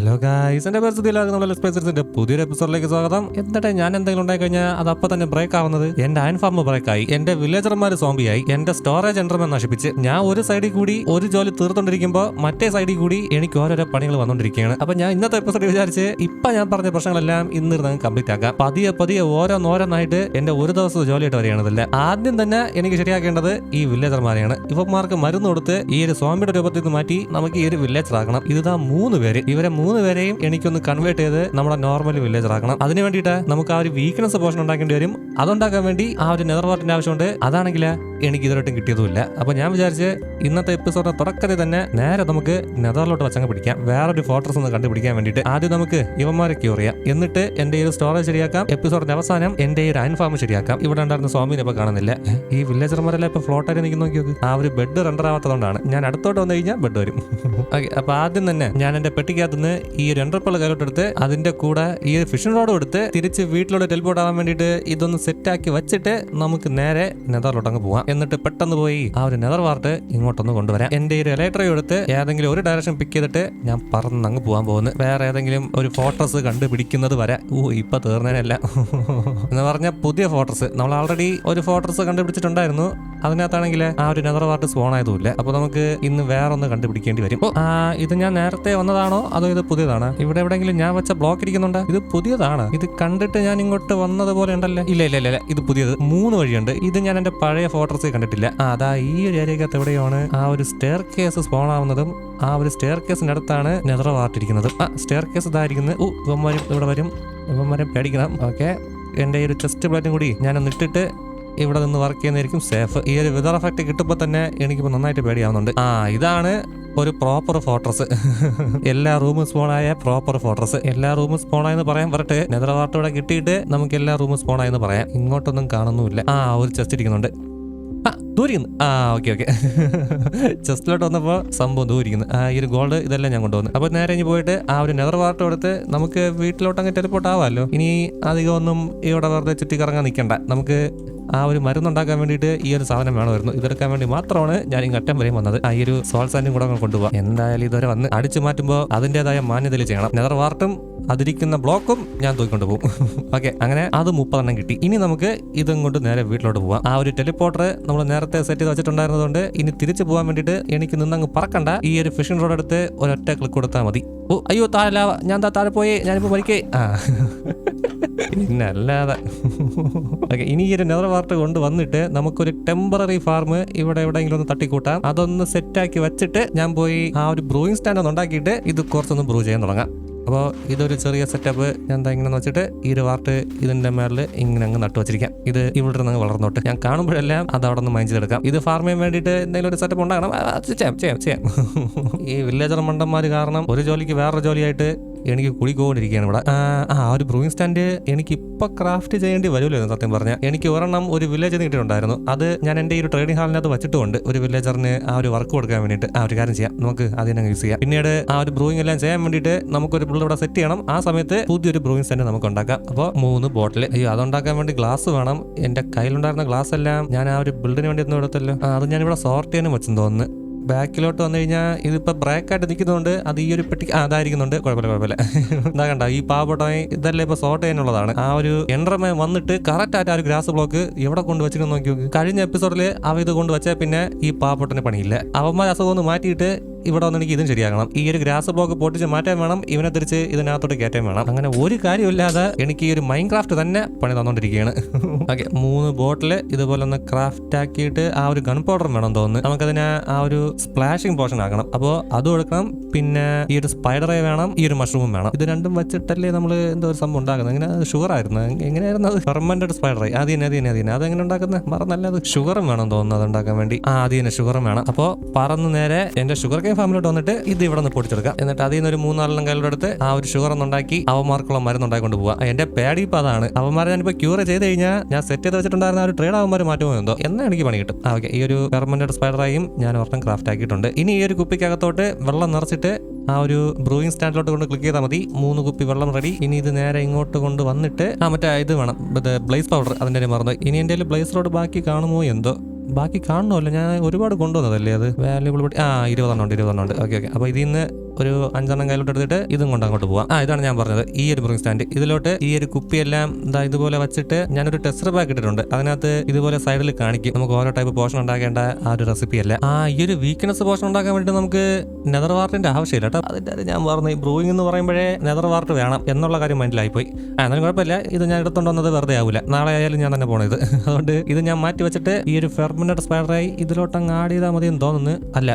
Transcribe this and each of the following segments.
Hello guys എന്റെ പേര് സുധിയിലാകുന്ന നമ്മുടെ സ്പേസിന്റെ പുതിയൊരു എപ്പിസോഡിലേക്ക് സ്വാഗതം. എന്നിട്ട് ഞാൻ എന്തെങ്കിലും ഉണ്ടായി കഴിഞ്ഞാൽ അത് തന്നെ ബ്രേക്ക് ആവുന്നത്? എന്റെ അയൺ ഫാം ബ്രേക്ക് ആയി. എന്റെ വില്ലേജർമാർ സോംബിയായി എന്റെ സ്റ്റോറേജ് എൻട്രമെ നശിപ്പിച്ച്. ഞാൻ ഒരു സൈഡിൽ കൂടി ഒരു ജോലി തീർത്തോണ്ടിരിക്കുമ്പോൾ മറ്റേ സൈഡിൽ കൂടി എനിക്ക് ഓരോരോ പണികൾ വന്നുകൊണ്ടിരിക്കുകയാണ് അപ്പൊ ഞാൻ ഇന്നത്തെ എപ്പിസോഡ് വിചാരിച്ച് ഇപ്പൊ ഞാൻ പറഞ്ഞ പ്രശ്നങ്ങളെല്ലാം ഇന്നിരുന്ന് കംപ്ലീറ്റ് ആക്കാം. പതിയെ പതിയെ ഓരോന്നോരോന്നായിട്ട് എന്റെ ഒരു ദിവസത്തെ ജോലിയായിട്ട് വരികയാണതല്ല ആദ്യം തന്നെ എനിക്ക് ശരിയാക്കേണ്ടത് ഈ വില്ലേജർമാരെയാണ് ഇവന്മാർക്ക് മരുന്ന് കൊടുത്ത് ഈ ഒരു സോംബിയുടെ രൂപത്തിൽ നിന്ന് മാറ്റി നമുക്ക് ഈ ഒരു വില്ലേജർ ആക്കണം. ഇതാ മൂന്ന് പേര്. ഇവരെ മൂന്ന് പേരെയും എനിക്കൊന്ന് കൺവേർട്ട് ചെയ്ത് നമ്മുടെ നോർമൽ വില്ലേജർ ആക്കണം. അതിന് വേണ്ടിയിട്ട് നമുക്ക് ആ ഒരു വീക്ക്നെസ് പോർഷൻ ഉണ്ടാക്കേണ്ടി വരും. അതുണ്ടാക്കാൻ വേണ്ടി ആ ഒരു നെതർ പാർട്ടിന്റെ ആവശ്യമുണ്ട്. അതാണെങ്കിൽ എനിക്ക് ഇതുവരെയായിട്ടും കിട്ടിയതുമില്ല. അപ്പോൾ ഞാൻ വിചാരിച്ച് ഇന്നത്തെ എപ്പിസോഡിന്റെ തുടക്കത്തിൽ തന്നെ നേരെ നമുക്ക് നെതറിലോട്ട് വച്ചങ്ങ് പിടിക്കാം. വേറൊരു ഫോട്ടോസ് ഒന്ന് കണ്ടുപിടിക്കാൻ വേണ്ടിയിട്ട് ആദ്യം നമുക്ക് ഇവന്മാരെ ക്യൂർ ചെയ്യാം. എന്നിട്ട് എന്റെ ഈ സ്റ്റോറേജ് ശരിയാക്കാം. എപ്പിസോഡിന്റെ അവസാനം എന്റെ ഈ ഒരു അൻഫാം ശരിയാക്കാം. ഇവിടെ ഉണ്ടായിരുന്ന സ്വാമിനെ ഇപ്പൊ കാണുന്നില്ല. ഈ വില്ലേജർമാരെല്ലാം ഇപ്പൊ ഫ്ലോട്ടായി നിൽക്കുന്ന നോക്കി ആ ഒരു ബെഡ് റെൻഡർ ആവാത്തതുകൊണ്ടാണ്. ഞാൻ അടുത്തോട്ട് വന്നു കഴിഞ്ഞാൽ ബെഡ് വരും. ഓക്കെ അപ്പൊ ആദ്യം തന്നെ ഞാൻ എന്റെ പെട്ടിക്കകത്ത് നിന്ന് ഈ ഒരു കയറിട്ടെടുത്ത് അതിന്റെ കൂടെ ഈ ഫിഷൻ റോഡ് എടുത്ത് തിരിച്ച് വീട്ടിലോട്ട് ടെലിപ്പോർട്ട് ആവാൻ വേണ്ടിയിട്ട് ഇതൊന്ന് സെറ്റ് ആക്കി വെച്ചിട്ട് നമുക്ക് നേരെ നെതറിലോട്ട് അങ്ങ് പോവാം. എന്നിട്ട് പെട്ടെന്ന് പോയി ആ ഒരു നെതർ വാർട്ട് ഇങ്ങോട്ടൊന്ന് കൊണ്ടുവരാം. എന്റെ ഈ ഒരു ഇലക്ട്രോ എടുത്ത് ഏതെങ്കിലും ഒരു ഡയറക്ഷൻ പിക്ക് ചെയ്തിട്ട് ഞാൻ പറന്ന് അങ്ങ് പോകാൻ പോകുന്നു. വേറെ ഏതെങ്കിലും ഒരു ഫോട്ടോസ് കണ്ടുപിടിക്കുന്നത് വരെ. ഓ ഇപ്പൊ തീർന്നതിനല്ല എന്ന് പറഞ്ഞ പുതിയ ഫോട്ടോസ് നമ്മൾ ഓൾറെഡി ഒരു ഫോട്ടോസ് കണ്ടുപിടിച്ചിട്ടുണ്ടായിരുന്നു. അതിനകത്താണെങ്കിൽ ആ ഒരു നെതർ വാർട്ട് സ്പോൺ ആയതുമില്ല. അപ്പൊ നമുക്ക് ഇന്ന് വേറെ ഒന്ന് കണ്ടുപിടിക്കേണ്ടി വരും. ഇത് ഞാൻ നേരത്തെ വന്നതാണോ? അതോ ഇത് പുതിയതാണ്? ഇവിടെ എവിടെയെങ്കിലും ഞാൻ വെച്ച ബ്ലോക്ക് ഇരിക്കുന്നുണ്ട്? ഇത് പുതിയതാണ്. ഇത് കണ്ടിട്ട് ഞാൻ ഇങ്ങോട്ട് വന്നതുപോലെ ഉണ്ടല്ലേ? ഇല്ല ഇല്ല ഇല്ല ഇത് പുതിയത്. മൂന്ന് വഴിയുണ്ട്. ഇത് ഞാൻ എന്റെ പഴയ ഫോട്ടോസ് കണ്ടിട്ടില്ല. അതാ ഈ ഒരു ഏരിയക്കകത്ത് എവിടെയാണ് ആ ഒരു സ്റ്റെയർ കേസ് സ്പോൺ ആവുന്നതും ആ ഒരു സ്റ്റെയർ കേസിന്റെ അടുത്താണ് നെതറ വാർട്ടിരിക്കുന്നത് ആ സ്റ്റെയർ കേസ് ഇതായിരിക്കുന്നത് ഓ ഇവന്മാരും ഇവിടെ വരും. ഇവന്മാരും പേടിക്കണം. ഓക്കെ. എന്റെ ഈ ഒരു ചെസ്റ്റ് പ്ലേറ്റും കൂടി ഞാനൊന്ന് ഇട്ടിട്ട് ഇവിടെ നിന്ന് വർക്ക് ചെയ്യുന്നതായിരിക്കും സേഫ് ഈ ഒരു വിതർ എഫക്ട് കിട്ടുമ്പോൾ തന്നെ എനിക്കിപ്പോൾ നന്നായിട്ട് പേടിയാവുന്നുണ്ട്. ആ ഇതാണ് ഒരു പ്രോപ്പർ ഫോട്ടോസ് എല്ലാ റൂമും സ്പോണായ പ്രോപ്പർ ഫോട്ടോസ് എല്ലാ റൂമും സ്പോണായെന്ന് പറയാൻ പറട്ടെ നെതർവാർട്ടോടെ കിട്ടിയിട്ട് നമുക്ക് എല്ലാ റൂമും സ്പോണായെന്ന് പറയാം. ഇങ്ങോട്ടൊന്നും കാണുന്നുമില്ല. ആ ഒരു ചെസ്റ്റ് ഇരിക്കുന്നുണ്ട്. ദൂരിക്കുന്നു. ആ ഓക്കെ ഓക്കെ. ചെസ്റ്റിലോട്ട് വന്നപ്പോൾ സംഭവം ദൂരിക്കുന്നു. ആ ഈ ഒരു ഗോൾഡ് ഇതെല്ലാം ഞാൻ കൊണ്ടുവന്നു. അപ്പോൾ നേരെ ഇനി പോയിട്ട് ആ ഒരു നെതർ വാർട്ട് കൊടുത്ത് നമുക്ക് വീട്ടിലോട്ട് അങ്ങ് ടെലിപ്പോർട്ട് ആവാമല്ലോ. ഇനി അധികം ഒന്നും ഇവിടെ വെറുതെ ചുറ്റി കറങ്ങാൻ നിൽക്കണ്ട നമുക്ക് ആ ഒരു മരുന്നുണ്ടാക്കാൻ വേണ്ടിയിട്ട് ഈ ഒരു സാധനം വേണമായിരുന്നു. ഇതെടുക്കാൻ വേണ്ടി മാത്രമാണ് ഞാൻ ഈ ഘട്ടം വരെയും വന്നത്. ആ ഈ ഒരു സോൾസാൻഡും കൂടെ കൊണ്ടുപോകാം എന്തായാലും ഇതുവരെ വന്ന് അടിച്ചു മാറ്റുമ്പോൾ അതിന്റെതായ മാന്യതയിൽ ചെയ്യണം. നെതർ വാർട്ടും അതിരിക്കുന്ന ബ്ലോക്കും ഞാൻ തൂക്കിക്കൊണ്ട് പോകും ഓക്കെ അങ്ങനെ അത് മുപ്പതെണ്ണം കിട്ടി. ഇനി നമുക്ക് ഇതും കൊണ്ട് നേരെ വീട്ടിലോട്ട് പോവാം. ആ ഒരു ടെലിപോർട്ടർ നമ്മൾ നേരത്തെ സെറ്റ് ചെയ്ത് വെച്ചിട്ടുണ്ടായിരുന്നതുകൊണ്ട് ഇനി തിരിച്ചു പോകാൻ വേണ്ടിയിട്ട് എനിക്ക് നിന്നങ്ങ് പറക്കണ്ട. ഈ ഒരു ഫിഷിംഗ് റോഡ് എടുത്ത് ഒരൊറ്റ ക്ലിക്ക് കൊടുത്താൽ മതി. ഓ അയ്യോ താഴെ. ഞാൻ താഴെ പോയി. ഞാനിപ്പോൾ മരിക്കേ. ആ. പിന്നെ അല്ലാതെ ഓക്കെ ഇനി ഒരു നെതർ വാർട്ട് കൊണ്ട് വന്നിട്ട് നമുക്കൊരു ടെമ്പററി ഫാർം ഇവിടെ എവിടെയെങ്കിലും ഒന്ന് തട്ടിക്കൂട്ടാം. അതൊന്ന് സെറ്റാക്കി വെച്ചിട്ട് ഞാൻ പോയി ആ ഒരു ബ്രൂയിങ് സ്റ്റാൻഡ് ഒന്ന് ഉണ്ടാക്കിയിട്ട് ഇത് കുറച്ചൊന്ന് ബ്രൂ ചെയ്യാൻ തുടങ്ങാം. അപ്പോൾ ഇതൊരു ചെറിയ സെറ്റപ്പ് ഞാൻ എന്താ ഇങ്ങനെ വെച്ചിട്ട് ഈ ഒരു വാർട്ട് ഇതിന്റെ മേളിൽ ഇങ്ങനെ അങ്ങ് നട്ടു വെച്ചിരിക്കാം. ഇത് ഇവിടെ നിന്ന് വളർന്നോട്ട്. ഞാൻ കാണുമ്പോഴെല്ലാം അത് അവിടെ നിന്ന് മൈൻഡ് ചെയ്തെടുക്കാം. ഇത് ഫാർം ചെയ്യാൻ വേണ്ടിയിട്ട് എന്തെങ്കിലും ഒരു സെറ്റപ്പ് ഉണ്ടാകണം? ചെയ്യാം ചെയ്യാം ചെയ്യാം. ഈ വില്ലേജർ മണ്ടന്മാർ കാരണം ഒരു ജോലിക്ക് വേറൊരു ജോലിയായിട്ട് എനിക്ക് കുടിക്കൊണ്ടിരിക്കുകയാണ് ഇവിടെ. ആ ഒരു ബ്രൂയിങ് സ്റ്റാൻഡ് എനിക്ക് ഇപ്പൊ ക്രാഫ്റ്റ് ചെയ്യേണ്ടി വരുമല്ലോ സത്യം പറഞ്ഞാൽ എനിക്ക് ഒരെണ്ണം ഒരു വില്ലേജ് കിട്ടിയിട്ടുണ്ടായിരുന്നു. അത് ഞാൻ എന്റെ ഈ ഒരു ട്രേഡിംഗ് ഹാളിനകത്ത് വെച്ചിട്ടുണ്ട് ഒരു വില്ലേജറിന് ആ ഒരു വർക്ക് കൊടുക്കാൻ വേണ്ടിയിട്ട്. ആ ഒരു കാര്യം ചെയ്യാം. നമുക്ക് അതിനെ യൂസ് ചെയ്യാം. പിന്നീട് ആ ഒരു ബ്രൂയിങ് എല്ലാം ചെയ്യാൻ വേണ്ടിയിട്ട് നമുക്കൊരു ബിൽഡ് ഇവിടെ സെറ്റ് ചെയ്യണം. ആ സമയത്ത് പുതിയൊരു ബ്രൂയിങ് സ്റ്റാൻഡ് നമുക്ക് ഉണ്ടാക്കാം. അപ്പോൾ മൂന്ന് ബോട്ടിൽ അയ്യോ അതുണ്ടാക്കാൻ വേണ്ടി ഗ്ലാസ് വേണം. എന്റെ കയ്യിലുണ്ടായിരുന്ന ഗ്ലാസ് എല്ലാം ഞാൻ ആ ഒരു ബിൽഡിന് വേണ്ടി ഒന്നും എടുത്തല്ലോ. അത് ഞാനിവിടെ സോർട്ട് ചെയ്യാനും വെച്ചെന്ന് തോന്നുന്നു. ബാക്കിലോട്ട് വന്നു കഴിഞ്ഞാൽ ഇതിപ്പോൾ ബ്രേക്കായിട്ട് നിൽക്കുന്നതുകൊണ്ട് അത് ഈ ഒരു പെട്ടി ആ, അതായിരിക്കുന്നുണ്ട് കുഴപ്പമില്ല കുഴപ്പമില്ല. എന്താ കണ്ട ഈ പാവപ്പെട്ടവൻ ഇതല്ലേ ഇപ്പോൾ സോർട്ട് ചെയ്യാനുള്ളതാണ്. ആ ഒരു എൻട്രമ വന്നിട്ട് കറക്റ്റ് ആയിട്ട് ആ ഒരു ഗ്രാസ് ബ്ലോക്ക് എവിടെ കൊണ്ട് വെച്ചിരുന്നു നോക്കി നോക്കി. കഴിഞ്ഞ എപ്പിസോഡിൽ അവ ഇത് കൊണ്ട് വെച്ചാൽ പിന്നെ ഈ പാവപ്പെട്ടന് പണിയില്ല. അവന്മാർ അസുഖം ഒന്ന് മാറ്റിയിട്ട് ഇവിടെ വന്ന് എനിക്ക് ഇതും ശരിയാക്കണം ഈ ഒരു ഗ്രാസ് ബ്ലോക്ക് പൊട്ടിച്ച് മാറ്റാൻ വേണം ഇവനെ തിരിച്ച് ഇതിനകത്തോട്ട് കയറ്റാൻ വേണം. അങ്ങനെ ഒരു കാര്യമില്ലാതെ എനിക്ക് ഈ ഒരു മൈൻ ക്രാഫ്റ്റ് തന്നെ പണി തന്നോണ്ടിരിക്കുകയാണ്. ഓക്കെ മൂന്ന് ബോട്ടിൽ ഇതുപോലെ ഒന്ന് ക്രാഫ്റ്റ് ആക്കിയിട്ട് ആ ഒരു ഗൺ പൗഡർ വേണം തോന്നുന്നു. നമുക്കതിനെ ആ ഒരു സ്പ്ലാഷിംഗ് പോർഷൻ ആക്കണം. അപ്പോൾ അതും എടുക്കണം പിന്നെ ഈ ഒരു സ്പൈഡറെ വേണം ഈ ഒരു മഷ്റൂമും വേണം. ഇത് രണ്ടും വെച്ചിട്ടല്ലേ നമ്മൾ എന്തോ ഒരു സംഭവം ഉണ്ടാക്കുന്നത്. എങ്ങനെ ഷുഗർ ആയിരുന്നു. എങ്ങനെയായിരുന്നു അത്? ഫെർമെന്റഡ് സ്പൈഡർ അത് തന്നെ അത് തന്നെ അത് തന്നെ. അതെങ്ങനെ ഉണ്ടാക്കുന്നത് മറന്നല്ല അത്? ഷുഗറും വേണം തോന്നുന്നു അത് ഉണ്ടാക്കാൻ വേണ്ടി. ആ അത് തന്നെ ഷുഗറും വേണം. അപ്പോൾ പറന്ന് നേരെ എന്റെ ഷുഗർ കെയിൻ ഫാമിലോട്ട് വന്നിട്ട് ഇത് ഇവിടെ നിന്ന് പൊടിച്ചെടുക്കാം എന്നിട്ട് അതിൽ നിന്ന് ഒരു മൂന്നാലെണ്ണം കയ്യിലോട്ട് എടുത്ത് ആ ഒരു ഷുഗർ ഒന്നുണ്ടാക്കി അവന്മാർക്കുള്ള മരുന്ന് ഉണ്ടാക്കിക്കൊണ്ട് പോവാ എന്റെ പേടി ഇപ്പൊ അതാണ്. അവന്മാരെ ഞാനിപ്പോ ക്യൂർ ചെയ്ത് കഴിഞ്ഞാൽ ഞാൻ സെറ്റ് ചെയ്ത് വെച്ചിട്ടുണ്ടായിരുന്ന ഒരു ട്രേഡ് അവന്മാർ മാറ്റുമോ എന്തോ. എന്നാ എനിക്ക് പണി കിട്ടും. ഓക്കെ ഈ ഒരു പെർമനന്റ് സ്പൈഡറായും ഞാൻ ഒരെണ്ണം ക്രാഫ്റ്റ് ആക്കിയിട്ടുണ്ട്. ഇനി ഈ ഒരു കുപ്പിക്കകത്തോട്ട് വെള്ളം നിറച്ചിട്ട് ആ ഒരു ബ്രൂയിങ് സ്റ്റാൻഡിലോട്ട് കൊണ്ട് ക്ലിക്ക് ചെയ്താൽ മതി. മൂന്ന് കുപ്പി വെള്ളം റെഡി ഇനി ഇത് നേരെ ഇങ്ങോട്ട് കൊണ്ട് വന്നിട്ട് ആ മറ്റേ ഇത് വേണം. ബ്ലേസ് പൗഡർ അതിന്റെ മറന്നു ഇനി എന്റെ ബ്ലേസ് റോഡ് ബാക്കി കാണുമോ എന്തോ. ബാക്കി കാണണമല്ലോ. ഞാൻ ഒരുപാട് കൊണ്ടുവന്നതല്ലേ അത്? വാല്യൂബിൾ ആ ഇരുപതെണ്ണം ഉണ്ട് ഇരുപതെണ്ണം ഉണ്ട്. ഓക്കെ ഓക്കെ അപ്പോൾ ഇതിൽ നിന്ന് ഒരു അഞ്ചെണ്ണം കയ്യിലോട്ട് എടുത്തിട്ട് ഇതും കൊണ്ട് അങ്ങോട്ട് പോവാം. ആ ഇതാണ് ഞാൻ പറഞ്ഞത്. ഈ ഒരു ബ്രിങ് സ്റ്റാൻഡ്. ഇതിലോട്ട് ഈ ഒരു കുപ്പിയെല്ലാം ഇതാ ഇതുപോലെ വെച്ചിട്ട് ഞാനൊരു ടെസ്റ്റർ ബാഗ് ഇട്ടിട്ടുണ്ട്. അതിനകത്ത് ഇതുപോലെ സൈഡിൽ കാണിക്കും. നമുക്ക് ഓരോ ടൈപ്പ് പോഷൻ ഉണ്ടാക്കേണ്ട ആ ഒരു റെസിപ്പി അല്ല. ആ ഈ ഒരു വീക്ക്നെസ് പോഷൻ ഉണ്ടാക്കാൻ വേണ്ടി നമുക്ക് നെതർ വാർട്ടിന്റെ ആവശ്യമില്ല കേട്ടോ. അതിന്റെ ഞാൻ പറഞ്ഞു ഈ ബ്രൂയിങ് എന്ന് പറയുമ്പോഴേ നെതർ വാർട്ട് വേണം എന്നുള്ള കാര്യം മൈൻഡിലായി പോയി ആ എന്നാലും കുഴപ്പമില്ല. ഇത് ഞാൻ എടുത്തോണ്ട് വന്നത് വെറുതെ ആവില്ല നാളെ ആയാലും ഞാൻ തന്നെ പോണത്. അതുകൊണ്ട് ഇത് ഞാൻ മാറ്റി വെച്ചിട്ട് ഈ ഒരു ഫെർമിനറ്റ് സ്പൈഡറായി ഇതിലോട്ട് അങ്ങ് ആഡ് ചെയ്താൽ മതി എന്ന് തോന്നുന്നു. അല്ല